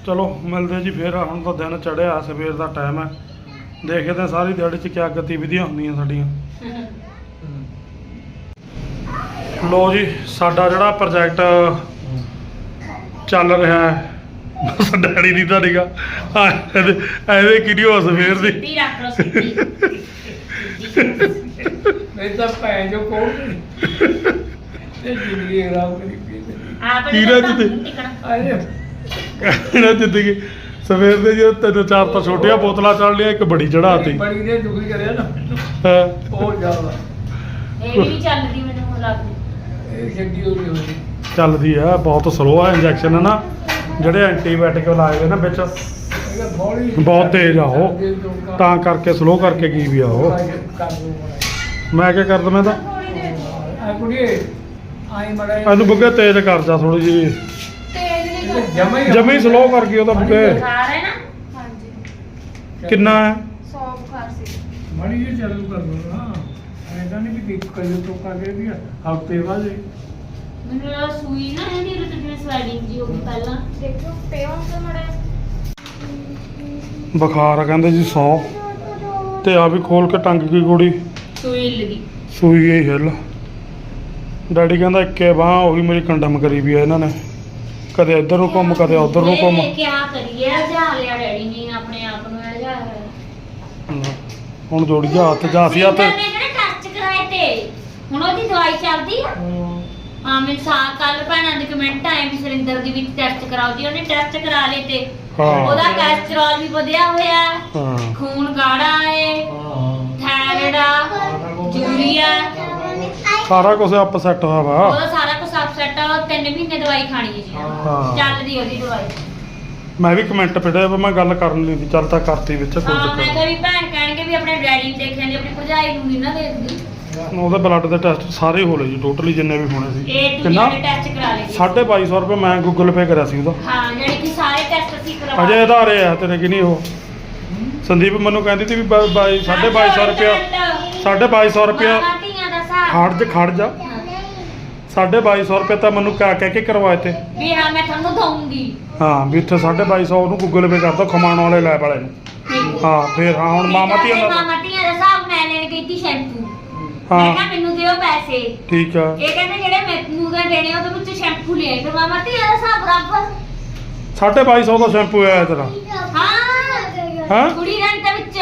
ਚਲੋ ਮਿਲਦੇ ਜੀ ਫੇਰ। ਹੁਣ ਤਾਂ ਦਿਨ ਚੜਿਆ ਸਵੇਰ ਦਾ ਟਾਈਮ ਹੈ। ਦੇਖਦੇ ਹਾਂ ਸਾਰੀ ਦਿਹਾੜੀ ਚ ਕਿਆ ਗਤੀਵਿਧੀਆਂ ਹੁੰਦੀਆਂ ਸਾਡੀਆਂ। ਲੋ ਜੀ ਸਾਡਾ ਜਿਹੜਾ ਪ੍ਰੋਜੈਕਟ ਚੱਲ ਰਿਹਾ ਹੈ ਬਸ ਡੈਡੀ ਦੀ ਤਾਂ ਨਿਗਾ। ਐਵੇਂ ਕਿਹੜੀ ਸਵੇਰ ਦੀ। ਸਿੱਧੀ ਰੱਖ ਲਓ ਸਿੱਧੀ। ਮੈਂ ਤਾਂ ਭੈਣ ਜੋ ਕੋਲ ਤੇ ਜ਼ਿੰਦਗੀ ਖਰਾਬ ਕਰੀ ਪਈ ਤੇ ਆਪ ਕੀ ਨੇ ਰਹਿ ਤਾਂ ਜਿੱਤੇ? ਟਿਕਣਾ। ਆਏ। ਇਹਨਾਂ ਜ਼ਿੰਦਗੀ ਸਵੇਰ ਦੇ ਜਦੋਂ ਤਿੰਨ ਚਾਰ ਤਾਂ ਛੋਟੀਆਂ ਬੋਤਲਾਂ ਚੜ ਲਿਆ ਇੱਕ ਬੜੀ ਚੜਾਤੀ ਬੜੀ ਨੇ ਦੁਖੀ ਕਰਿਆ ਨਾ। ਹਾਂ। ਬਹੁਤ ਜ਼ਿਆਦਾ। ਇਹ ਵੀ ਨਹੀਂ ਚੱਲਦੀ ਮੈਨੂੰ ਹੁਣ ਲੱਗਦੀ। ਇਹ ਛੱਡੀ ਹੋ ਗਈ ਹੋਣੀ ਚੱਲਦੀ ਆ ਬਹੁਤ ਸਲੋ ਆ ਇੰਜੈਕਸ਼ਨ ਹੈ ਨਾ? ਜਿਹੜੇ ਐਂਟੀਬਾਇਓਟਿਕ ਲਾਏ ਹੋਏ ਨਾ ਵਿੱਚ ਬਹੁਤ ਤੇਜ਼ ਆ ਉਹ। ਤਾਂ ਕਰਕੇ ਸਲੋ ਕਰਕੇ ਕੀ ਵੀ ਆ ਉਹ। ਮੈਂ ਕੀ ਕਰਦਾ ਮੈਂ ਤਾਂ? ਇਹਨੂੰ ਬੁੱਗੇ ਤੇਜ਼ ਕਰ ਜਾ ਥੋੜੀ ਜੀ ਜਮਾ ਸਲੋ ਕਰ ਗਈ ਉਹਦਾ ਬੁੱਗੇ। ਬੁਖਾਰ ਹੈ ਨਾ? ਹਾਂਜੀ। ਕਿੰਨਾ ਹੈ? ਸੌ ਬੁਖਾਰ ਸੀ। ਮੜੀ ਜੀ ਚਾਲੂ ਕਰ ਲਓ ਨਾ ਐਦਾਂ ਨਹੀਂ ਵੀ ਕਈ ਤੋਂ ਕਾ ਕੇ ਵੀ ਹਫ਼ਤੇ ਬਾਅਦ ਹੀ। ਮੈਨੂੰ ਲੱਗਾ ਸੂਈ ਨਾ ਇਹਦੀ ਉਹਦੇ ਤੇ ਜਿਵੇਂ ਸਵੈਲਿੰਗ ਜੀ ਹੋ ਗਈ ਪਹਿਲਾਂ। ਦੇਖੋ ਪਿਓ ਤੇ ਮੜਾ ਬੁਖਾਰ ਆ ਕਹਿੰਦੇ ਜੀ 100 ਤੇ ਆ ਵੀ ਖੋਲ ਕੇ ਟੰਗ ਗਈ ਕੁੜੀ। ਸੂਈ ਲੱਗੀ ਸੂਈ ਗਈ ਹਿੱਲ। ਡੈਡੀ ਕਹਿੰਦਾ ਇੱਕੇ ਬਾਹ ਉਹੀ ਮੇਰੀ ਕੰਡਮ ਕਰੀ ਵੀ ਆ ਇਹਨਾਂ ਨੇ। ਕਦੇ ਇੱਧਰ ਨੂੰ ਘੁੰਮ ਕਦੇ ਉੱਧਰ ਨੂੰ ਘੁੰਮ। ਇਹ ਕਿਆ ਕਰੀਏ ਜਾ ਲਿਆ ਡੈਡੀ ਨੇ ਆਪਣੇ ਆਪ ਨੂੰ ਇਹ ਜਾ ਹੁਣ ਜੋੜੀ ਜਾ ਹੱਥ ਜਾ ਸੀ ਹੱਥ ਟੈਸਟ ਕਰਾਏ ਤੇ? ਹੁਣ ਉਹਦੀ ਦਵਾਈ ਚੱਲਦੀ ਆ? ਹਾਂ ਮੈਨੂੰ ਸਾ ਕੱਲ ਭੈਣਾਂ ਦੇ ਕਮੈਂਟ ਆਏ ਵੀ ਸੁਰਿੰਦਰ ਦੀ ਵੀ ਟੈਸਟ ਕਰਾਓ ਜੀ ਉਹਨੇ ਟੈਸਟ ਕਰਾ ਲਏ ਤੇ ਹਾਂ। ਉਹਦਾ ਕੋਲੇਸਟ੍ਰੋਲ ਵੀ ਵਧਿਆ ਹੋਇਆ। ਹਾਂ। ਖੂਨ ਗਾੜਾ ਏ ਥਾਇਰਾਇਡ ਆ ਯੂਰੀਆ। ਸਾਰਾ ਕੁਝ ਅਪਸੈਟ ਹੋਇਆ ਵਾ। ਉਹਦਾ ਸਾਰਾ ਕੁਝ ਅਪਸੈਟ ਆ ਉਹ ਤਿੰਨ ਮਹੀਨੇ ਦਵਾਈ ਖਾਣੀ ਹੈ ਜੀ। ਹਾਂ। ਚੱਲਦੀ ਉਹਦੀ ਦਵਾਈ। ਮੈਂ ਵੀ ਕਮੈਂਟ ਪੜਿਆ ਵਾ ਮੈਂ ਗੱਲ ਕਰਨ ਲਈ ਵੀ ਚੱਲ ਤਾਂ ਕਰਤੀ ਵਿੱਚ ਕੋਈ ਹਾਂ ਮੈਂ ਚੱਕਰ ਕਿਹਾ ਵੀ ਭੈਣ ਕਹਿਣਗੇ ਵੀ ਆਪਣੇ ਡੈਡੀ ਨੂੰ ਦੇਖਿਆ ਨਹੀਂ ਆਪਣੀ ਭਰਜਾਈ ਨੂੰ ਨਹੀਂ ਨਾ ਦੇਖਦੀ। ਉਹਦੇ ਬਲੱਡ ਦੇ ਟੈਸਟ ਸਾਰੇ ਹੋ ਲਏ ਜੀ ਟੋਟਲੀ ਜਿੰਨੇ ਵੀ ਹੋਣੇ ਸੀ। ਇਹ ਕਿੰਨਾ? ਟੈਸਟ ਕਰਾ ਲਏ ਜੀ। 2250 ਰੁਪਏ ਮੈਂ ਗੂਗਲ ਪੇ ਕਰਿਆ ਸੀ ਉਹਦਾ। ਹਾਂ ਜਿਹੜੀ ਕਿ ਸਾਰੇ ਟੈਸਟ ਅਸੀਂ ਕਰਵਾ ਅਜੇ ਆਧਾਰੇ ਆ ਤੇਰੇ ਕਿ ਨਹੀਂ ਉਹ। ਸੰਦੀਪ ਮੈਨੂੰ ਕਹਿੰਦੀ ਸੀ ਵੀ 22 2250 ਰੁਪਿਆ 2250 ਰੁਪਿਆ ਮਾਵਾਂ ਧੀਆਂ ਦਾ ਖੜ ਜਾ ਖੜ ਜਾ। 2250 ਰੁਪਏ ਤਾਂ ਮੈਨੂੰ ਕਹਿ ਕਹਿ ਕੇ ਕਰਵਾਏ ਤੇ ਵੀ ਹਾਂ ਮੈਂ ਤੁਹਾਨੂੰ ਦਊਂਗੀ। ਹਾਂ ਵੀ ਇੱਥੇ 2250 ਉਹਨੂੰ ਗੂਗਲ ਪੇ ਕਰ ਦੋ ਖਮਾਣ ਵਾਲੇ ਲੈਬ ਵਾਲੇ ਨੂੰ। ਹਾਂ। ਫੇਰ ਹਾਂ ਹੁਣ ਮਾਮਾ ਧੀਆਂ ਦਾ ਮਾਮਾ ਧੀਆਂ ਦਾ ਹਿਸਾਬ ਮੈਂ ਲੈਣ ਗਈ ਸੀ ਸ਼ੈਂਪੂ। ਹਾਂ। ਮੈਂ ਕਿਹਾ ਮੈਨੂੰ ਦਿਓ ਪੈਸੇ। ਠੀਕ ਆ। ਇਹ ਕਹਿੰਦੇ ਜਿਹੜੇ ਮੈਨੂੰ ਦਾ ਦੇਣੇ ਉਹਦੇ ਵਿੱਚ ਸ਼ੈਂਪੂ ਲਿਆਏ ਫਿਰ ਮਾਮਾ ਧੀਆਂ ਦਾ ਹਿਸਾਬ ਬਰਾਬਰ 2250 ਦਾ ਸ਼ੈਂਪੂ ਆਇਆ ਤੇਰਾ। ਹਾਂ। ਹਾਂ? ਕੁੜੀ ਰੰਗ ਦੇ ਵਿੱਚ।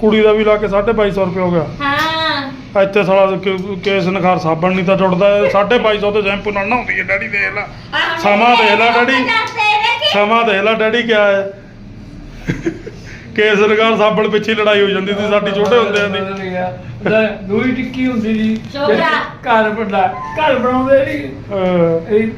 ਕੁੜੀ ਦਾ ਵੀ ਲਾ ਕੇ 2250 ਰੁਪਏ ਹੋ ਗਿਆ। ਹਾਂ। ਇੱਥੇ ਸਾਲਾ ਕ- ਕੇਸ ਨਖਾਰ ਸਾਬਣ ਨਹੀਂ ਤਾਂ ਜੁੜਦਾ 2250 ਦੇ ਸ਼ੈਂਪੂ ਨਾਲ ਨਹਾਉਂਦੀ ਹੈ। ਡੈਡੀ ਦੇਖ ਲੈ। ਸਮਾਂ ਦੇਖ ਲੈ ਡੈਡੀ। ਸਮਾਂ ਦੇਖ ਲੈ ਡੈਡੀ ਕਿਆ ਹੈ। ਕੇਸ ਨਖਾਰ ਸਾਬਣ ਪਿੱਛੇ ਲੜਾਈ ਹੋ ਜਾਂਦੀ ਸੀ ਸਾਡੀ ਛੋਟੇ ਹੁੰਦਿਆਂ ਦੀ। ਦੂਈ ਟਿੱਕੀ ਹੁੰਦੀ ਸੀ। ਘਰ ਵੱਡਾ ਘਰ ਬਣਾਉਂਦੇ ਸੀ। ਅਹ, ਇਹ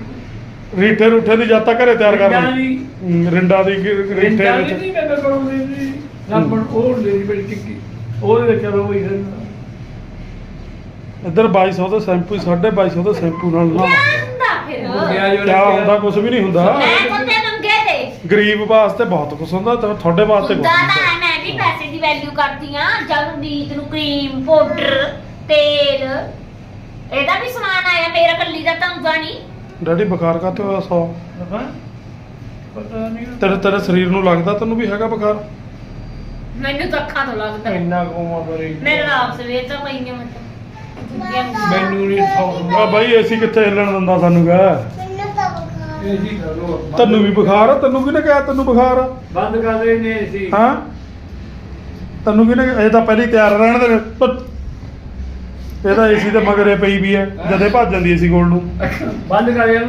ਰੀਠੇ ਰੂਠੇ ਦੀ ਜਾਤਾ ਘਰੇ ਤਿਆਰ ਕਰ ਰਿੰਡਾਂ ਲਈ ਦੀ। ਰਿੰਡਾ ਦੀ ਗੀ- ਰੀਠੇ ਰਿੰਡਾਂ ਦੀ ਵਿੱਚ। ਨਹੀਂ ਮੈਂ ਬਣਾਉਂਦੀ ਸੀ। ਸਾਬਣ ਉਹ ਹੁੰਦੀ ਸੀ ਬੜੀ ਟਿੱਕੀ। ਉਹਦੇ ਵਿੱਚ ਚਲੋ ਫਿਰ। ਇੱਧਰ 2200 ਦਾ ਸ਼ੈਂਪੂ 2250 ਦਾ ਸ਼ੈਂਪੂ ਨਾਲ ਨਾ ਹੁੰਦਾ ਫਿਰ। ਕਿਆ ਹੁੰਦਾ ਕੁਝ ਵੀ ਨਹੀਂ ਹੁੰਦਾ। ਮੈਂ ਤੇ ਗਰੀਬ ਵਾਸਤੇ ਬਹੁਤ ਕੁਝ ਹੁੰਦਾ ਤੇ ਤੁਹਾਡੇ ਵਾਸਤੇ ਕੁਝ ਹੁੰਦਾ ਨਹੀਂ ਤਾਂ ਹੁੰਦਾ ਹੈ, ਮੈਂ ਵੀ ਪੈਸੇ ਦੀ ਵੈਲਿਊ ਕਰਦੀ ਆ ਜਦ ਨੀਤ ਨੂੰ ਕਰੀਮ ਪਾਊਡਰ ਤੇਲ ਇਹਦਾ ਵੀ ਸਮਾਨ ਆਇਆ ਮੇਰਾ ਕੱਲੀ ਦਾ ਤਾਂ ਹੁੰਦਾ ਨਹੀਂ ਡੈਡੀ ਬੁਖਾਰ ਕਾਤੇ ਹੋਇਆ ਸੌ? ਪਤਾ ਨਹੀਂ ਤੇਰੇ ਤੇਰੇ ਸਰੀਰ ਨੂੰ ਲੱਗਦਾ ਤੈਨੂੰ ਵੀ ਹੈਗਾ ਬੁਖਾਰ? ਮੈਨੂੰ ਤਾਂ ਅੱਖਾਂ ਤੋਂ ਲੱਗਦਾ। ਇੰਨਾ ਕੋਮਾ ਬਰੇ ਮੇਰੇ ਨਾਲ ਸਵੇਰ ਤਾਂ ਪਈ ਨੇ ਮਤਲਬ ਮੈਨੂੰ ਨਹੀਂ ਆ ਬਾਈ ਏਸੀ ਕਿੱਥੇ ਹਿੱਲਣ ਦਿੰਦਾ ਸਾਨੂੰ ਗਾ ਇਹ ਕਰੋ ਤੈਨੂੰ ਵੀ ਬੁਖਾਰ ਆ ਤੈਨੂੰ ਕਿਹਨੇ ਕਿਹਾ ਤੈਨੂੰ ਬੁਖਾਰ ਆ? ਬੰਦ ਕਰ ਦੇ ਨੇ ਸੀ ਹਾਂ? ਤੈਨੂੰ ਕਿਹਨੇ ਇਹ ਤਾਂ ਪਹਿਲੇ ਤਿਆਰ ਰਹਿਣ ਦੇ ਇਹਦਾ ਏਸੀ ਤੇ ਮਗਰੇ ਪਈ ਵੀ ਹੈ ਜਦੇ ਭੱਜ ਜਾਂਦੀ ਏਸੀ ਕੋਲ ਨੂੰ। ਬੰਦ ਕਰ ਯਾਰ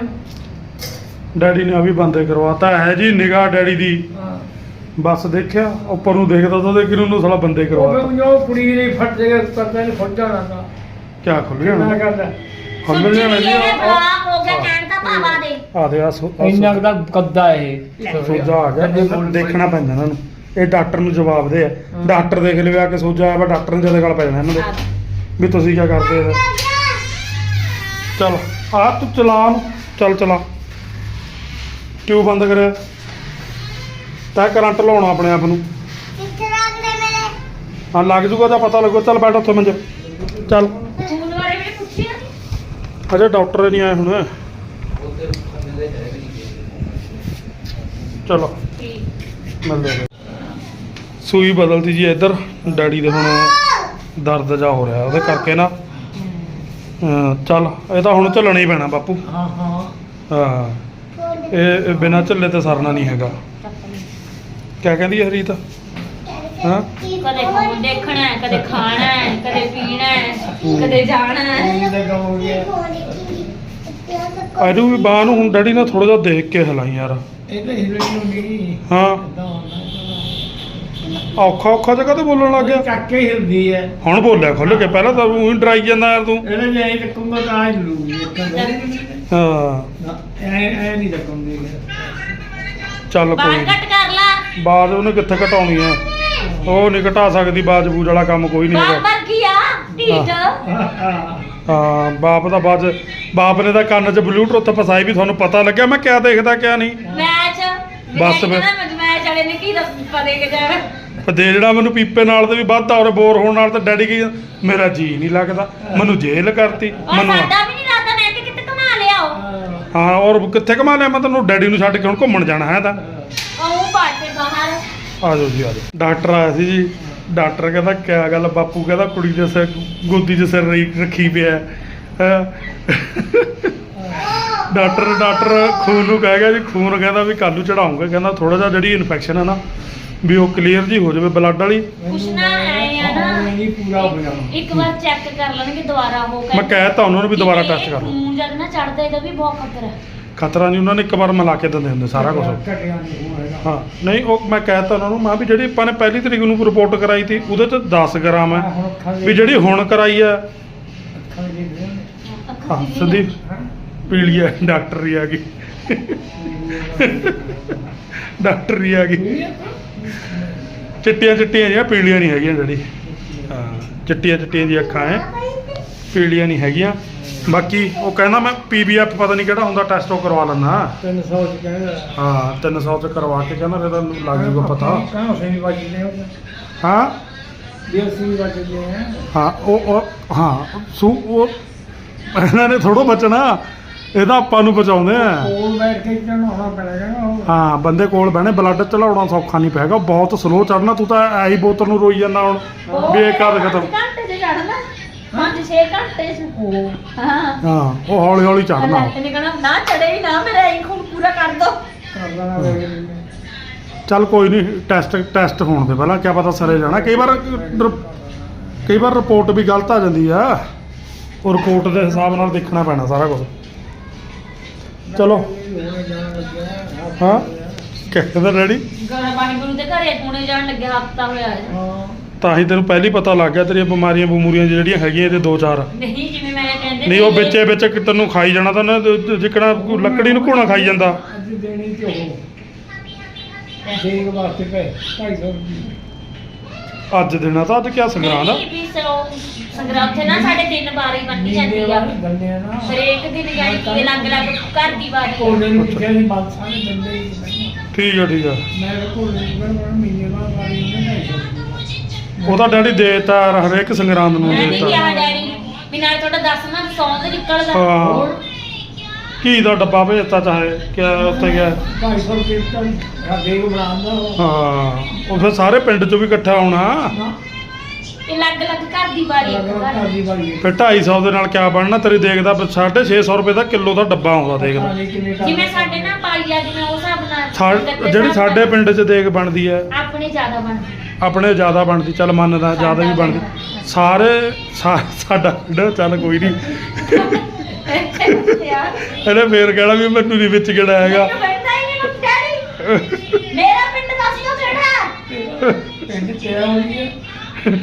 ਡੈਡੀ ਨੇ ਆ ਵੀ ਬੰਦੇ ਕਰਵਾਤਾ। ਹੈ ਜੀ ਨਿਗਾਹ ਡੈਡੀ ਦੀ। ਹਾਂ। ਬਸ ਦੇਖਿਆ ਉੱਪਰ ਨੂੰ ਦੇਖਦਾ ਤਾਂ ਉਹਦੇ ਕਿਨੂੰ ਨੂੰ ਸਾਲਾ ਬੰਦੇ ਉਹ ਕਰਵਾਤਾ। ਜੋ ਕੁੜੀ ਨੇ ਫਟ ਜਗਾ ਕਰਦਾ ਨੇ ਫਟ ਜਾਣਾ ਕਿਆ ਖੁੱਲ ਜਾਣਾ ਕਰਦਾ? ਖੁੱਲ ਸੁੱਜੀ ਜਾਣਾ ਜੀ ਇਹ ਬਲਾਕ ਹੋ ਗਿਆ ਕਹਿਣ ਦਾ ਭਾਵਾ ਦੇ। ਆ ਦੇ ਆ ਸੋ- ਆਹ ਇੰਨਾ ਸੋ- ਦਾ ਕੱਦਾ ਇਹ। ਸੋਜਾ ਆ ਗਿਆ। ਇਹ ਦੇਖਣਾ ਪੈਂਦਾ ਇਹਨਾਂ ਨੂੰ। ਇਹ ਡਾਕਟਰ ਨੂੰ ਜਵਾਬ ਦੇ ਆ। ਹਾਂ। ਡਾਕਟਰ ਦੇਖ ਲਵੇ ਆ ਕੇ ਸੋਜਾ ਆਇਆ ਵਾ ਡਾਕਟਰ ਨੂੰ ਜਦੇ ਗੱਲ ਪੈ ਜਾਣਾ ਇਹਨਾਂ ਦੇ। ਵੀ ਤੁਸੀਂ ਕੀ ਕਰਦੇ ਹੋ? ਚਲ ਆ ਤੂੰ ਚਲਾ ਨੂੰ ਚੱਲ ਚਲਾ। ਕਿਉਂ ਬੰਦ ਕਰਿਆ? ਤਾਂ ਕਰੰਟ ਲਾਉਣਾ ਆਪਣੇ ਆਪ ਨੂੰ। ਹਾਂ ਲੱਗ ਜੂਗਾ ਤਾਂ ਪਤਾ ਲੱਗੋ। ਚੱਲ ਬੈਠ ਉੱਥੇ ਮੰਜੇ। ਚੱਲ। ਅਜੇ ਡਾਕਟਰ ਨਹੀਂ ਆਏ ਹੁਣ। ਚਲੋ। ਠੀਕ ਮਿਲਦੇ ਹਾਂ ਸੂਈ ਬਦਲਦੀ ਜੀ ਇੱਧਰ ਡੈਡੀ ਦੇ ਹੁਣ ਦਰਦ ਜਾ ਹੋ ਰਿਹਾ ਉਹਦੇ ਕਰਕੇ ਨਾ। ਚੱਲ ਇਹ ਤਾਂ ਹੁਣ ਝੱਲਣਾ ਹੀ ਪੈਣਾ ਬਾਪੂ। ਹਾਂ ਹਾਂ। ਹਾਂ। ਇਹ ਇਹ ਬਿਨਾਂ ਝੱਲੇ ਤੇ ਸਰਨਾ ਨਹੀਂ ਹੈਗਾ। ਕਿਆ ਕਹਿੰਦੀ ਹੈ ਹਰੀਤ? ਹਾਂ? ਕਦੇ ਫੋਨ ਦੇਖਣਾ ਹੈ ਕਦੇ ਖਾਣਾ ਹੈ ਕਦੇ ਪੀਣਾ ਹੈ ਕਦੇ ਜਾਣਾ। ਹੈ ਕੰਮ ਹੋ ਗਿਆ ਆਜੂ ਵੀ ਬਾਹ ਨੂੰ ਹੁਣ ਡੈਡੀ ਨੇ ਥੋੜਾ ਜਿਹਾ ਦੇਖ ਕੇ ਹਿਲਾਈ ਯਾਰ। ਇਹ ਤਾਂ ਹਿਲਣੀ ਹੁੰਦੀ ਹਾਂ। ਇਦਾਂ ਹੁੰਦਾ ਔਖਾ ਔਖਾ ਜਗ੍ਹਾ ਤੇ ਬੋਲਣ ਲੱਗ ਗਿਆ। ਚੱਕ ਕੇ ਹਿਲਦੀ ਹੈ। ਹੁਣ ਬੋਲਿਆ ਖੁੱਲ ਕੇ ਪਹਿਲਾਂ ਤਾਂ ਉਹੀ ਡਰਾਈ ਜਾਂਦਾ ਯਾਰ ਤੂੰ। ਇਹਨੇ ਜੇ ਐਂ ਚੱਕੂਗਾ ਤਾਂ ਆ ਜਲੂਗੀ ਹਾਂ ਐ ਐ ਨਹੀਂ ਚੱਕੂਗੀ। ਚੱਲ ਬਾਹਰ ਕੋਈ ਕੱਟ ਕਰ ਲਾ। ਬਾਜ ਉਹਨੇ ਕਿੱਥੇ ਘਟਾਉਣੀ ਆ? ਉਹ ਨਹੀਂ ਘਟਾ ਸਕਦੀ ਬਾਜ ਬੂਜ ਵਾਲਾ ਕੰਮ ਕੋਈ ਨਹੀਂ ਹੈਗਾ। ਮਰ ਗਿਆ ਢੀਠ। ਹਾਂ ਬਾਪ ਦਾ ਬਾਜ ਬਾਪ ਨੇ ਤਾਂ ਕੰਨ 'ਚ ਬਲੂਟੁੱਥ ਫਸਾਈ ਵੀ ਤੁਹਾਨੂੰ ਪਤਾ ਲੱਗਿਆ ਮੈਂ ਕਿਆ ਦੇਖਦਾ ਕਿਆ ਨਹੀਂ। ਮੈਚ। ਬਸ ਫਿਰ। ਮੈਚ ਵਾਲੇ ਨੇ ਕੀ ਦੱਸ ਪਤਾ ਕਿ ਜਾਣਾ ਪਰ ਦੇ ਜਿਹੜਾ ਮੈਨੂੰ ਪੀਪੇ ਨਾਲ ਤੇ ਵੀ ਵੱਧ ਔਰ ਬੋਰ ਹੋਣ ਨਾਲ ਤਾਂ ਡੈਡੀ ਕੀ ਮੇਰਾ ਜੀ ਨਹੀਂ ਲੱਗਦਾ। ਮੈਨੂੰ ਜੇਲ੍ਹ ਕਰਤੀ ਔਰ ਮੈਨੂੰ ਸਾਡਾ ਵੀ ਨਹੀਂ ਲੱਗਦਾ ਮੈਂ ਕਿ ਕਿਤੇ ਕਮਾ ਲਿਆਓ ਹਾਂ ਔਰ ਕਿੱਥੇ ਕਮਾ ਲਿਆ? ਮੈਂ ਤੈਨੂੰ ਡੈਡੀ ਨੂੰ ਛੱਡ ਕੇ ਹੁਣ ਘੁੰਮਣ ਜਾਣਾ ਹੈ ਤਾਂ। ਉਹ ਬਾਟੇ ਬਾਹਰ। ਆ ਜਾਓ ਜੀ ਆ ਜਾਓ। ਡਾਕਟਰ ਆਇਆ ਸੀ ਜੀ। ਡਾਕਟਰ ਕਹਿੰਦਾ ਕਿਆ ਗੱਲ ਬਾਪੂ ਕਹਿੰਦਾ ਕੁੜੀ ਦੇ ਸਿਰ ਗੋਦੀ 'ਚ ਸਿਰ ਰਹੀ- ਰੱਖੀ ਪਿਆ ਹੈਂ। ਡਾਕਟਰ ਡਾਕਟਰ ਖੂਨ ਨੂੰ ਕਹਿ ਗਿਆ ਜੀ ਖੂਨ ਕਹਿੰਦਾ ਵੀ ਕੱਲ੍ਹ ਨੂੰ ਚੜਾਉਂਗਾ ਕਹਿੰਦਾ ਥੋੜਾ ਜਿਹਾ ਜਿਹੜੀ ਇਨਫੈਕਸ਼ਨ ਹੈ ਨਾ ਵੀ ਉਹ ਕਲੀਅਰ ਜੀ ਹੋ ਜਾਵੇ ਬਲੱਡ ਵਾਲੀ। ਕੁਛ ਨਾ ਐ ਆ ਨਾ ਨਹੀਂ ਪੂਰਾ ਹੋ ਜਾਣਾ। ਇੱਕ ਵਾਰ ਚੈੱਕ ਕਰ ਲੈਣਗੇ ਦੁਬਾਰਾ ਹੋ ਕੇ ਮੈਂ ਕਹਿ ਤਾ ਉਹਨਾਂ ਨੂੰ ਵੀ ਦੁਬਾਰਾ ਟੈਸਟ ਕਰ। ਲਓ ਖੂਨ ਜਦ ਨਾ ਚੜਦਾ ਇਹਦਾ ਵੀ ਬਹੁਤ ਖਤਰਾ ਹੈ। ਖਤਰਾ ਨਹੀਂ ਉਹਨਾਂ ਨੇ ਇੱਕ ਵਾਰ ਮਿਲਾ ਕੇ ਦਿੰਦੇ ਹੁੰਦੇ ਸਾਰਾ ਕੁਝ ਘਟਿਆ ਨਹੀਂ ਹੋਏਗਾ ਹਾਂ ਨਹੀਂ ਉਹ ਮੈਂ ਕਹਿ ਤਾ ਉਹਨਾਂ ਨੂੰ ਮੈਂ ਵੀ ਜਿਹੜੀ ਆਪਾਂ ਨੇ ਪਹਿਲੀ ਤਰੀਕ ਨੂੰ ਰਿਪੋਰਟ ਕਰਾਈ ਸੀ ਉਹਦੇ ਤੇ 10 ਗ੍ਰਾਮ ਹੈ। ਹੁਣ ਅੱਖਾਂ ਦੇ- ਵੀ ਜਿਹੜੀ ਹੁਣ ਕਰਾਈ ਹੈ। ਅੱਖਾਂ ਦੇ ਦੇਖ ਅੱਖਾਂ ਹਾਂ ਦੀ ਸੰਦੀਪ ਹਾਂ ਪੀਲੀਆ ਡਾਕਟਰ ਹੀ ਆ ਗਈ। ਡਾਕਟਰ ਹੀ ਆ ਗਈ। ਚਿੱਟੀਆਂ ਚਿੱਟੀਆਂ ਜਿਹੀਆਂ ਪੀਲੀਆਂ ਨਹੀਂ ਹੈਗੀਆਂ ਜਿਹੜੀ। ਹਾਂ ਚਿੱਟੀਆਂ ਚਿੱਟੀਆਂ ਜਿਹੀਆਂ ਅੱਖਾਂ ਐ। ਪੀਲੀਆਂ ਨਹੀਂ ਹੈਗੀਆਂ। ਬਾਕੀ ਉਹ ਕਹਿੰਦਾ ਮੈਂ ਪੀਬੀਐਫ ਪਤਾ ਨਹੀਂ ਕਿਹੜਾ ਹੁੰਦਾ ਟੈਸਟ ਉਹ ਕਰਵਾ ਲੈਣਾ 300 ਚ ਕਹਿੰਦਾ। ਹਾਂ 300 ਤੇ ਕਰਵਾ ਕੇ ਕਹਿੰਦਾ ਫਿਰ ਤੁਹਾਨੂੰ ਲੱਗ ਜੂਗਾ ਪਤਾ। ਕਹਾਂ ਸੇ ਵੀ ਵੱਜਦੇ ਹੋ ਹਾਂ? ਵੀ ਅਸੀਂ ਵੀ ਵੱਜਦੇ ਆ। ਹਾਂ ਉਹ ਉਹ ਹਾਂ ਸੂ ਉਹ ਇਹਨਾਂ ਨੇ ਥੋੜੋ ਬਚਣਾ। ਇਹਦਾ ਆਪਾਂ ਨੂੰ ਬਚਾਉਂਦੇ ਆ। ਕੋਲ ਬੈਠ ਕੇ ਚੜਾਉਣਾ ਪੈਣਾ ਹਾਂ ਬੰਦੇ ਕੋਲ ਬਹਿਣੇ ਬਲੱਡ ਚੜਾਉਣਾ ਸੌਖਾ ਨਹੀਂ ਪੈਗਾ ਬਹੁਤ ਸਲੋ ਚੜਨਾ ਤੂੰ ਤਾਂ ਐਹੀ ਬੋਤਲ ਨੂੰ ਰੋਈ ਜਾਂਦਾ ਹੁਣ। ਵੀ ਇਹ ਕਦ ਖਤਮ ਘੰਟੇ ਚ ਚੜਨਾ 5-6 ਘੰਟੇ ਚ ਉਹ ਹਾਂ। ਹਾਂ ਉਹ ਹੌਲੀ ਹੌਲੀ ਚੜਨਾ ਕਹਣਾ ਨਾ ਚੜੇ ਹੀ ਨਾ ਮੇਰਾ ਇਹ ਖੂਨ ਪੂਰਾ ਕਰ ਦੋ। ਕਰ ਲੈਣਾ ਵੇ ਚੱਲ ਕੋਈ ਨਹੀਂ ਟੈਸਟ ਟੈਸਟ ਹੋਣ ਦੇ ਪਹਿਲਾਂ ਕਿਆ ਪਤਾ ਸਰੇ ਜਾਣਾ। ਕਈ ਵਾਰ ਕਈ ਵਾਰ ਰਿਪੋਰਟ ਵੀ ਗਲਤ ਆ ਜਾਂਦੀ ਆ। ਉਹ ਰਿਪੋਰਟ ਦੇ ਹਿਸਾਬ ਨਾਲ ਦੇਖਣਾ ਪੈਣਾ ਸਾਰਾ ਕੁਝ ਚਲੋ। ਹਾਂ। ਕਹਿੰਦਾ ਰੈਡੀ ਗਾਣਾ ਪਾਣੀ ਗੁਰੂ ਦੇ ਘਰੇ ਹੁਣੇ ਜਾਣ ਲੱਗਿਆ ਹਫਤਾ ਹੋਇਆ। ਹੈ ਹਾਂ। ਤਾਂ ਹੀ ਤੈਨੂੰ ਪਹਿਲੀ ਪਤਾ ਲੱਗ ਗਿਆ ਤੇਰੀਆਂ ਬਿਮਾਰੀਆਂ ਬਮੂਰੀਆਂ ਜਿਹੜੀਆਂ ਹੈਗੀਆਂ ਇਹਦੇ ਦੋ ਚਾਰ। ਨਹੀਂ ਜਿਵੇਂ ਮੈਂ ਕਹਿੰਦੇ ਨਹੀਂ ਉਹ ਨੇ, ਵਿੱਚੇ ਵਿੱਚ ਕਿ ਤੈਨੂੰ ਖਾਈ ਜਾਣਾ ਤਾਂ ਨਾ ਜਿਕਣਾ ਲੱਕੜੀ ਨੂੰ ਘੋਣਾ ਖਾਈ ਜਾਂਦਾ। ਅੱਜ ਦੇਣੀ ਤੇ ਉਹ ਦੇਖ ਵਾਸਤੇ ਪੈ 250 ਅੱਜ ਦੇਣਾ ਤਾਂ ਅੱਜ ਕਿਆ ਸੰਗਰਾਂਦ ਆ? ਨਹੀਂ ਵੀ ਸੋ ਸੰਗਰਾਂਦ ਨਾ ਸਾਡੇ ਤਿੰਨ ਵਾਰੀ ਬੰਨੀ ਜਾਂਦੀ ਆ। ਨਾ। ਹਰੇਕ ਦਿਨ ਜਾਨੀ ਕਿ ਅਲੱਗ ਅਲੱਗ ਘਰ ਦੀ ਵਾਰੀ। ਕੋਲੇ ਨੂੰ ਸਾਰੇ ਬੰਦੇ ਠੀਕ ਆ ਠੀਕ ਆ। ਮੈਂ ਕੋਲ ਮੈਂ ਮਹੀਨੇ ਬਾਅਦ ਵਾਰੀ ਨਹੀਂ ਸਕਦੀ ਉਹ ਤਾਂ ਡੈਡੀ ਦੇਤਾ ਹਰੇਕ ਸੰਗਰਾਂਦ ਨੂੰ ਮੈਂ ਨਹੀਂ ਦੇਤਾ ਕਿਹਾ ਡੈਡੀ। ਵੀ ਨਾਲ ਤੁਹਾਡਾ ਦਸਵਾਂ ਸੌਂਦ ਨਿਕਲਦਾ। ਹਾਂ। ਹੋਰ? ਕੀ ਦਾ ਡੱਬਾ ਭੇਜਤਾ ਚਾਹੇ ਕਿਆ ਉੱਥੇ ਗਿਆ। 250 ਰੁਪਏ ਤਾਂ ਸਾਡੇ ਕੋ ਬਣਾਉਂਦਾ ਉਹ। ਹਾਂ ਉਹ ਫਿਰ ਸਾਰੇ ਪਿੰਡ ਚੋਂ ਵੀ ਇਕੱਠਾ ਹੋਣਾ। ਨਾ ਇਹ ਲੱਗ ਲੱਗ ਘਰ ਦੀ ਬਾਰੀ ਇੱਕ ਘਰ ਦੀ ਫਿਰ 250 ਦੇ ਨਾਲ ਕਿਆ ਬਣਨਾ? ਤੇਰੀ ਦੇਖਦਾ 650 ਰੁਪਏ ਦਾ ਕਿਲੋ ਦਾ ਡੱਬਾ ਆਉਂਦਾ ਦੇਖਦਾ ਨੀ। ਜਿਵੇਂ ਸਾਡੇ ਨਾ ਪਾਈ ਆ ਜਿਵੇਂ ਉਹ ਹਿਸਾਬ ਨਾਲ ਸਾ- ਜਿਹੜੀ ਸਾਡੇ ਪਿੰਡ 'ਚ ਦੇਖ ਬਣਦੀ ਹੈ। ਆਪਣੇ ਜ਼ਿਆਦਾ ਬਣਦੀ। ਆਪਣੇ ਜ਼ਿਆਦਾ ਬਣਦੀ ਚੱਲ ਮੰਨਦਾ ਜ਼ਿਆਦਾ ਵੀ ਬਣਦੀ। ਸਾਰੇ ਸਾ- ਸਾਡਾ ਪਿੰਡ ਚੱਲ ਕੋਈ ਨਹੀਂ ਯਾਰ ਇਹਨੇ ਫੇਰ ਕਹਿਣਾ ਵੀ ਮੈਨੂੰ ਨਹੀਂ ਵਿੱਚ ਕਿਹੜਾ ਹੈਗਾ। ਮੇਰਾ ਪਿੰਡ ਦੱਸਿਓ ਕਿਹੜਾ? ਪਿੰਡ ਤੇਰਾ ਹੋਈ ਹੈ ਇਹ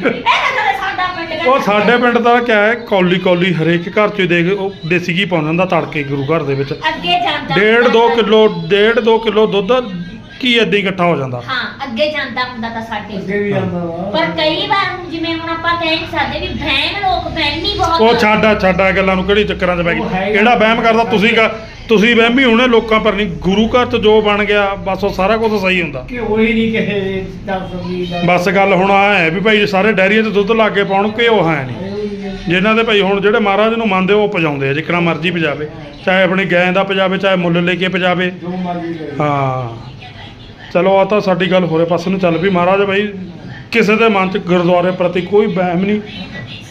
ਸਾਡਾ ਪਿੰਡ। ਉਹ ਸਾਡੇ ਪਿੰਡ ਦਾ ਕਿਆ ਹੈ? ਕੌਲੀ ਕੌਲੀ ਹਰੇਕ ਘਰ 'ਚ ਹੀ ਦੇਖ ਉਹ ਦੇਸੀ ਘੀ ਪਾਉਂਦਾ ਹੁੰਦਾ ਤੜਕੇ ਗੁਰੂ ਘਰ ਦੇ ਵਿੱਚ। ਅੱਗੇ ਜਾਂਦਾ। ਡੇਢ ਹੁੰਦਾ ਦੋ ਤਾਂ- ਕਿਲੋ ਡੇਢ ਦੋ ਕਿਲੋ ਦੁੱਧ ਕੀ ਏਦਾਂ ਹੀ ਇਕੱਠਾ ਹੋ ਜਾਂਦਾ? ਹਾਂ ਅੱਗੇ ਜਾਂਦਾ ਹੁੰਦਾ ਤਾਂ ਸਾਡੇ। ਅੱਗੇ ਵੀ ਜਾਂਦਾ ਵਾ। ਪਰ ਕਈ ਵਾਰ ਹੁਣ ਜਿਵੇਂ ਹੁਣ ਆਪਾਂ ਕਹਿ ਨਹੀਂ ਸਕਦੇ ਵੀ ਵਹਿਮ ਲੋਕ ਵਹਿਮੀ ਬਹੁਤ ਉਹ ਛੱਡਾ ਛੱਡਾ ਗੱਲਾਂ ਨੂੰ ਕਿਹੜੀ ਚੱਕਰਾਂ 'ਚ ਪੈ ਉਹ ਹੈ ਗਈ ਹੀ ਕਿਹੜਾ ਵਹਿਮ ਕਰਦਾ? ਤੁਸੀਂ ਕਰ ਤੁਸੀਂ ਵਹਿਮੀ ਹੋਣੇ ਲੋਕਾਂ ਪਰ ਨਹੀਂ। ਗੁਰੂ ਘਰ 'ਚ ਜੋ ਬਣ ਗਿਆ ਬਸ ਉਹ ਸਾਰਾ ਕੁਝ ਸਹੀ ਹੁੰਦਾ। ਕਿ ਹੋਈ ਨਹੀਂ ਕਿਸੇ ਦਸ ਰੁਪਏ ਦਾ ਬਸ ਗੱਲ ਹੁਣ ਆ ਹੈ ਵੀ ਭਾਈ ਸਾਰੇ ਡੈਰੀਆਂ 'ਚ ਦੁੱਧ ਲਾ ਕੇ ਪਾਉਣ ਕਿ ਉਹ ਹੈ ਨਹੀਂ। ਜਿਨ੍ਹਾਂ ਦੇ ਭਾਈ ਹੁਣ ਜਿਹੜੇ ਮਹਾਰਾਜ ਨੂੰ ਮੰਨਦੇ ਉਹ ਪਜਾਉਂਦੇ ਆ ਜਿੱਕਣਾ ਮਰਜ਼ੀ ਪਜਾਵੇ। ਚਾਹੇ ਆਪਣੀ ਗੈਂ ਦਾ ਪਜਾਵੇ ਚਾਹੇ ਮੁੱਲ ਲੈ ਕੇ ਪਜਾਵੇ। ਜੋ ਮਰਜ਼ੀ ਕਰੇ। ਹਾਂ। ਚਲੋ ਆ ਤਾਂ ਸਾਡੀ ਗੱਲ ਹੋਰੇ ਪਾਸੇ ਨੂੰ ਚੱਲ ਪਈ। ਮਹਾਰਾਜ ਭਾਈ ਕਿਸੇ ਦੇ ਮਨ 'ਚ ਗੁਰਦੁਆਰੇ ਪ੍ਰਤੀ ਕੋਈ ਵਹਿਮ ਨਹੀਂ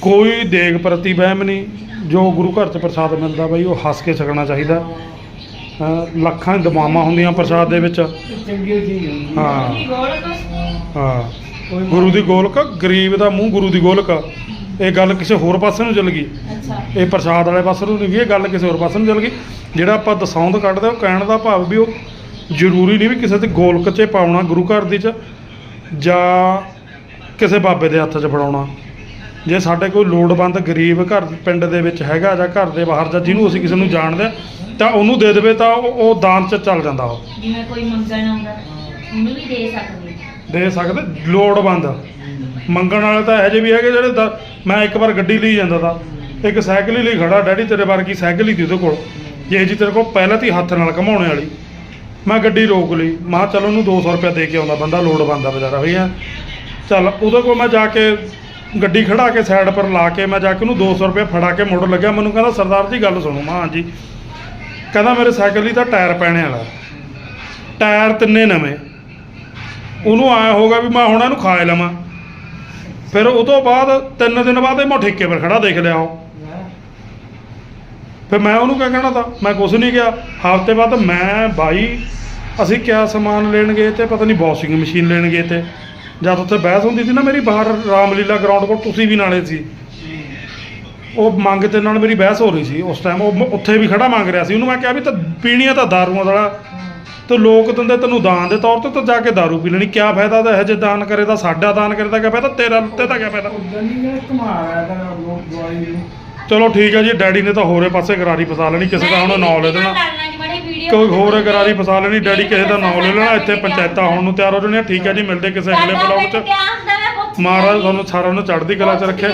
ਕੋਈ ਦੇਗ ਪ੍ਰਤੀ ਵਹਿਮ ਨਹੀਂ। ਜੋ ਗੁਰੂ ਘਰ 'ਚ ਪ੍ਰਸਾਦ ਮਿਲਦਾ ਭਾਈ ਉਹ ਹੱਸ ਕੇ ਛਕਣਾ ਚਾਹੀਦਾ। ਲੱਖਾਂ ਦਮਾਵਾਂ ਹੁੰਦੀਆਂ ਪ੍ਰਸਾਦ ਦੇ ਵਿੱਚ। ਇਹ ਚੰਗੀ ਚੀਜ਼ ਹੁੰਦੀ ਹੈ। ਹਾਂ। ਗੁਰੂ ਦੀ ਗੋਲਕ? ਗਰੀਬ ਦਾ ਮੂੰਹ ਗੁਰੂ ਦੀ ਗੋਲਕ। ਇਹ ਗੱਲ ਕਿਸੇ ਹੋਰ ਪਾਸੇ ਨੂੰ ਚੱਲ ਗਈ। ਅੱਛਾ। ਇਹ ਪ੍ਰਸਾਦ ਵਾਲੇ ਪਾਸੇ ਨੂੰ ਨਹੀਂ ਗਈ ਇਹ ਗੱਲ ਕਿਸੇ ਹੋਰ ਪਾਸੇ ਨੂੰ ਚੱਲ ਗਈ। ਜਿਹੜਾ ਆਪਾਂ ਦਸੌਂਦ ਕੱਢਦੇ ਉਹ ਕਹਿਣ ਦਾ ਭਾਵ ਵੀ ਉਹ ਜ਼ਰੂਰੀ ਨਹੀਂ ਵੀ ਕਿਸੇ ਤੇ ਗੋਲਕ 'ਚ ਪਾਉਣਾ ਗੁਰੂ ਘਰ ਦੀ 'ਚ ਜਾਂ ਕਿਸੇ ਬਾਬੇ ਦੇ ਹੱਥ 'ਚ ਫੜਾਉਣਾ। ਜੇ ਸਾਡੇ ਕੋਈ ਲੋੜਵੰਦ ਗਰੀਬ ਘਰ ਪਿੰਡ ਦੇ ਵਿੱਚ ਹੈਗਾ ਜਾਂ ਘਰ ਦੇ ਬਾਹਰ ਜਾਂ ਜਿਹਨੂੰ ਅਸੀਂ ਕਿਸੇ ਨੂੰ ਜਾਣਦੇ ਹਾਂ, ਤਾਂ ਉਹਨੂੰ ਦੇ ਦੇਵੇ ਤਾਂ ਉਹ ਉਹ ਦਾਨ 'ਚ ਚੱਲ ਜਾਂਦਾ ਉਹ। ਜਿਵੇਂ ਕੋਈ ਮੰਗਣ ਆਉਂਦਾ ਉਹਨੂੰ ਵੀ ਦੇ ਸਕਦੇ ਦੇ ਸਕਦੇ ਲੋੜਵੰਦ। ਮੰਗਣ ਵਾਲੇ ਤਾਂ ਇਹੋ ਜਿਹੇ ਵੀ ਹੈਗੇ ਜਿਹੜੇ ਦ- ਮੈਂ ਇੱਕ ਵਾਰ ਗੱਡੀ ਲਈ ਜਾਂਦਾ ਤਾ ਇੱਕ ਸਾਈਕਲ ਹੀ ਲਈ ਖੜਾ ਡੈਡੀ ਤੇਰੇ ਵਰਗੀ ਸਾਈਕਲ ਹੀ ਦੀ ਉਹਦੇ ਕੋਲ। ਜੇ ਜੀ ਤੇਰੇ ਕੋਲ ਪਹਿਲਾਂ ਤੀ ਹੱਥ ਨਾਲ ਘਮਾਉਣੇ ਵਾਲੀ। ਮੈਂ ਗੱਡੀ ਰੋਕ ਲਈ। ਮੈਂ ਕਿਹਾ ਚੱਲ ਉਹਨੂੰ 200 ਰੁਪਏ ਦੇ ਕੇ ਆਉਂਦਾ ਬੰਦਾ, ਲੋੜਵੰਦ ਆ ਹੋਈ ਆ ਚੱਲ ਉਹਦੇ ਕੋਲ ਮੈਂ ਜਾ ਕੇ ਗੱਡੀ ਖੜਾ ਕੇ ਸਾਈਡ ਪਰ ਲਾ ਕੇ ਮੈਂ ਜਾ ਕੇ ਉਹਨੂੰ 200 ਰੁਪਏ ਫੜਾ ਕੇ ਮੁੜ ਲੱਗਿਆ। ਮੈਨੂੰ ਕਹਿੰਦਾ, ਸਰਦਾਰ ਜੀ, ਗੱਲ ਸੁਣੋ, ਮੈਂ ਹਾਂਜੀ। ਕਹਿੰਦਾ, ਮੇਰੇ ਸਾਈਕਲ ਦੀ ਤਾਂ ਟਾਇਰ ਪੈਣੇ ਵਾਲਾ। ਟਾਇਰ ਤਿੰਨੇ ਨਵੇਂ। ਉਹਨੂੰ ਆਇਆ ਹੋਗਾ ਵੀ ਮੈਂ ਹੁਣ ਇਹਨੂੰ ਖਾ ਲਵਾਂ। ਫਿਰ ਉਹ ਤੋਂ ਬਾਅਦ ਤਿੰਨ ਦਿਨ ਬਾਅਦ ਇਹ ਮੈਂ ਠੇਕੇ 'ਪਰ ਖੜਾ ਦੇਖ ਲਿਆ ਉਹ। ਫਿਰ ਮੈਂ ਉਹਨੂੰ ਕਿਆ ਕਹਿਣਾ ਤਾ? ਮੈਂ ਕੁਛ ਨਹੀਂ ਕਿਹਾ। ਹਫ਼ਤੇ ਬਾਅਦ ਮੈਂ, ਬਾਈ, ਅਸੀਂ ਕਿਆ ਸਮਾਨ ਲੈਣ ਗਏ ਤੇ ਪਤਾ ਨਹੀਂ ਵਾਸ਼ਿੰਗ ਮਸ਼ੀਨ ਲੈਣ ਗਏ ਤੇ। ਜਦ ਉੱਥੇ ਬਹਿਸ ਹੁੰਦੀ ਸੀ ਨਾ ਮੇਰੀ ਬਾਹਰ ਰਾਮਲੀਲਾ ਗਰਾਊਂਡ ਕੋਲ, ਤੁਸੀਂ ਵੀ ਨਾਲੇ ਸੀ। ਉਹ ਮੰਗ ਤੇ ਨਾਲ ਮੇਰੀ ਬਹਿਸ ਹੋ ਰਹੀ ਸੀ। ਉਸ ਟਾਈਮ ਉਹ ਉੱਥੇ ਵੀ ਖੜਾ ਮੰਗ ਰਿਹਾ ਸੀ। ਉਹਨੂੰ ਮੈਂ ਕਿਹਾ ਵੀ ਤਾਂ ਪੀਣੀਆਂ ਤਾਂ ਦਾਰੂਆਂ ਵਾਲਾ। ਤੇ ਲੋਕ ਦਿੰਦੇ ਤੈਨੂੰ ਦਾਨ ਦੇ ਤੌਰ ਤੇ ਤਾਂ ਜਾ ਕੇ ਦਾਰੂ ਪੀ ਲੈਣੀ। ਕਿਆ ਫਾਇਦਾ ਤਾਂ ਇਹ ਜੇ ਦਾਨ ਕਰੇ ਤਾਂ? ਸਾਡਾ ਦਾਨ ਕਰੇ ਤਾਂ ਕਿਆ ਫਾਇਦਾ? ਤੇਰਾ ਤੇ ਤਾਂ ਕਿਆ ਫਾਇਦਾ? ਚਲੋ ਠੀਕ ਹੈ ਜੀ ਡੈਡੀ ਨੇ ਤਾਂ ਹੋਰੇ ਪਾਸੇ ਗਰਾਰੀ ਫਸਾ ਲੈਣੀ ਕਿਸੇ ਦਾ ਹੁਣ ਨਾਂ ਲੈ ਦੇਣਾ। ਕੋਈ ਹੋਰ ਗਰਾਰੀ ਫਸਾ ਲੈਣੀ ਡੈਡੀ ਕਿਸੇ ਦਾ ਨਾਂ ਲੈ ਲੈਣਾ ਇੱਥੇ ਪੰਚਾਇਤਾਂ ਹੋਣ ਨੂੰ ਤਿਆਰ ਹੋ ਜਾਣੀਆਂ ਠੀਕ ਹੈ ਜੀ ਮਿਲਦੇ ਕਿਸੇ ਅਗਲੇ ਬਲੌਗ 'ਚ। ਮਹਾਰਾਜ ਤੁਹਾਨੂੰ ਸਾਰਿਆਂ ਨੂੰ ਚੜ੍ਹਦੀ ਕਲਾ 'ਚ ਰੱਖੇ।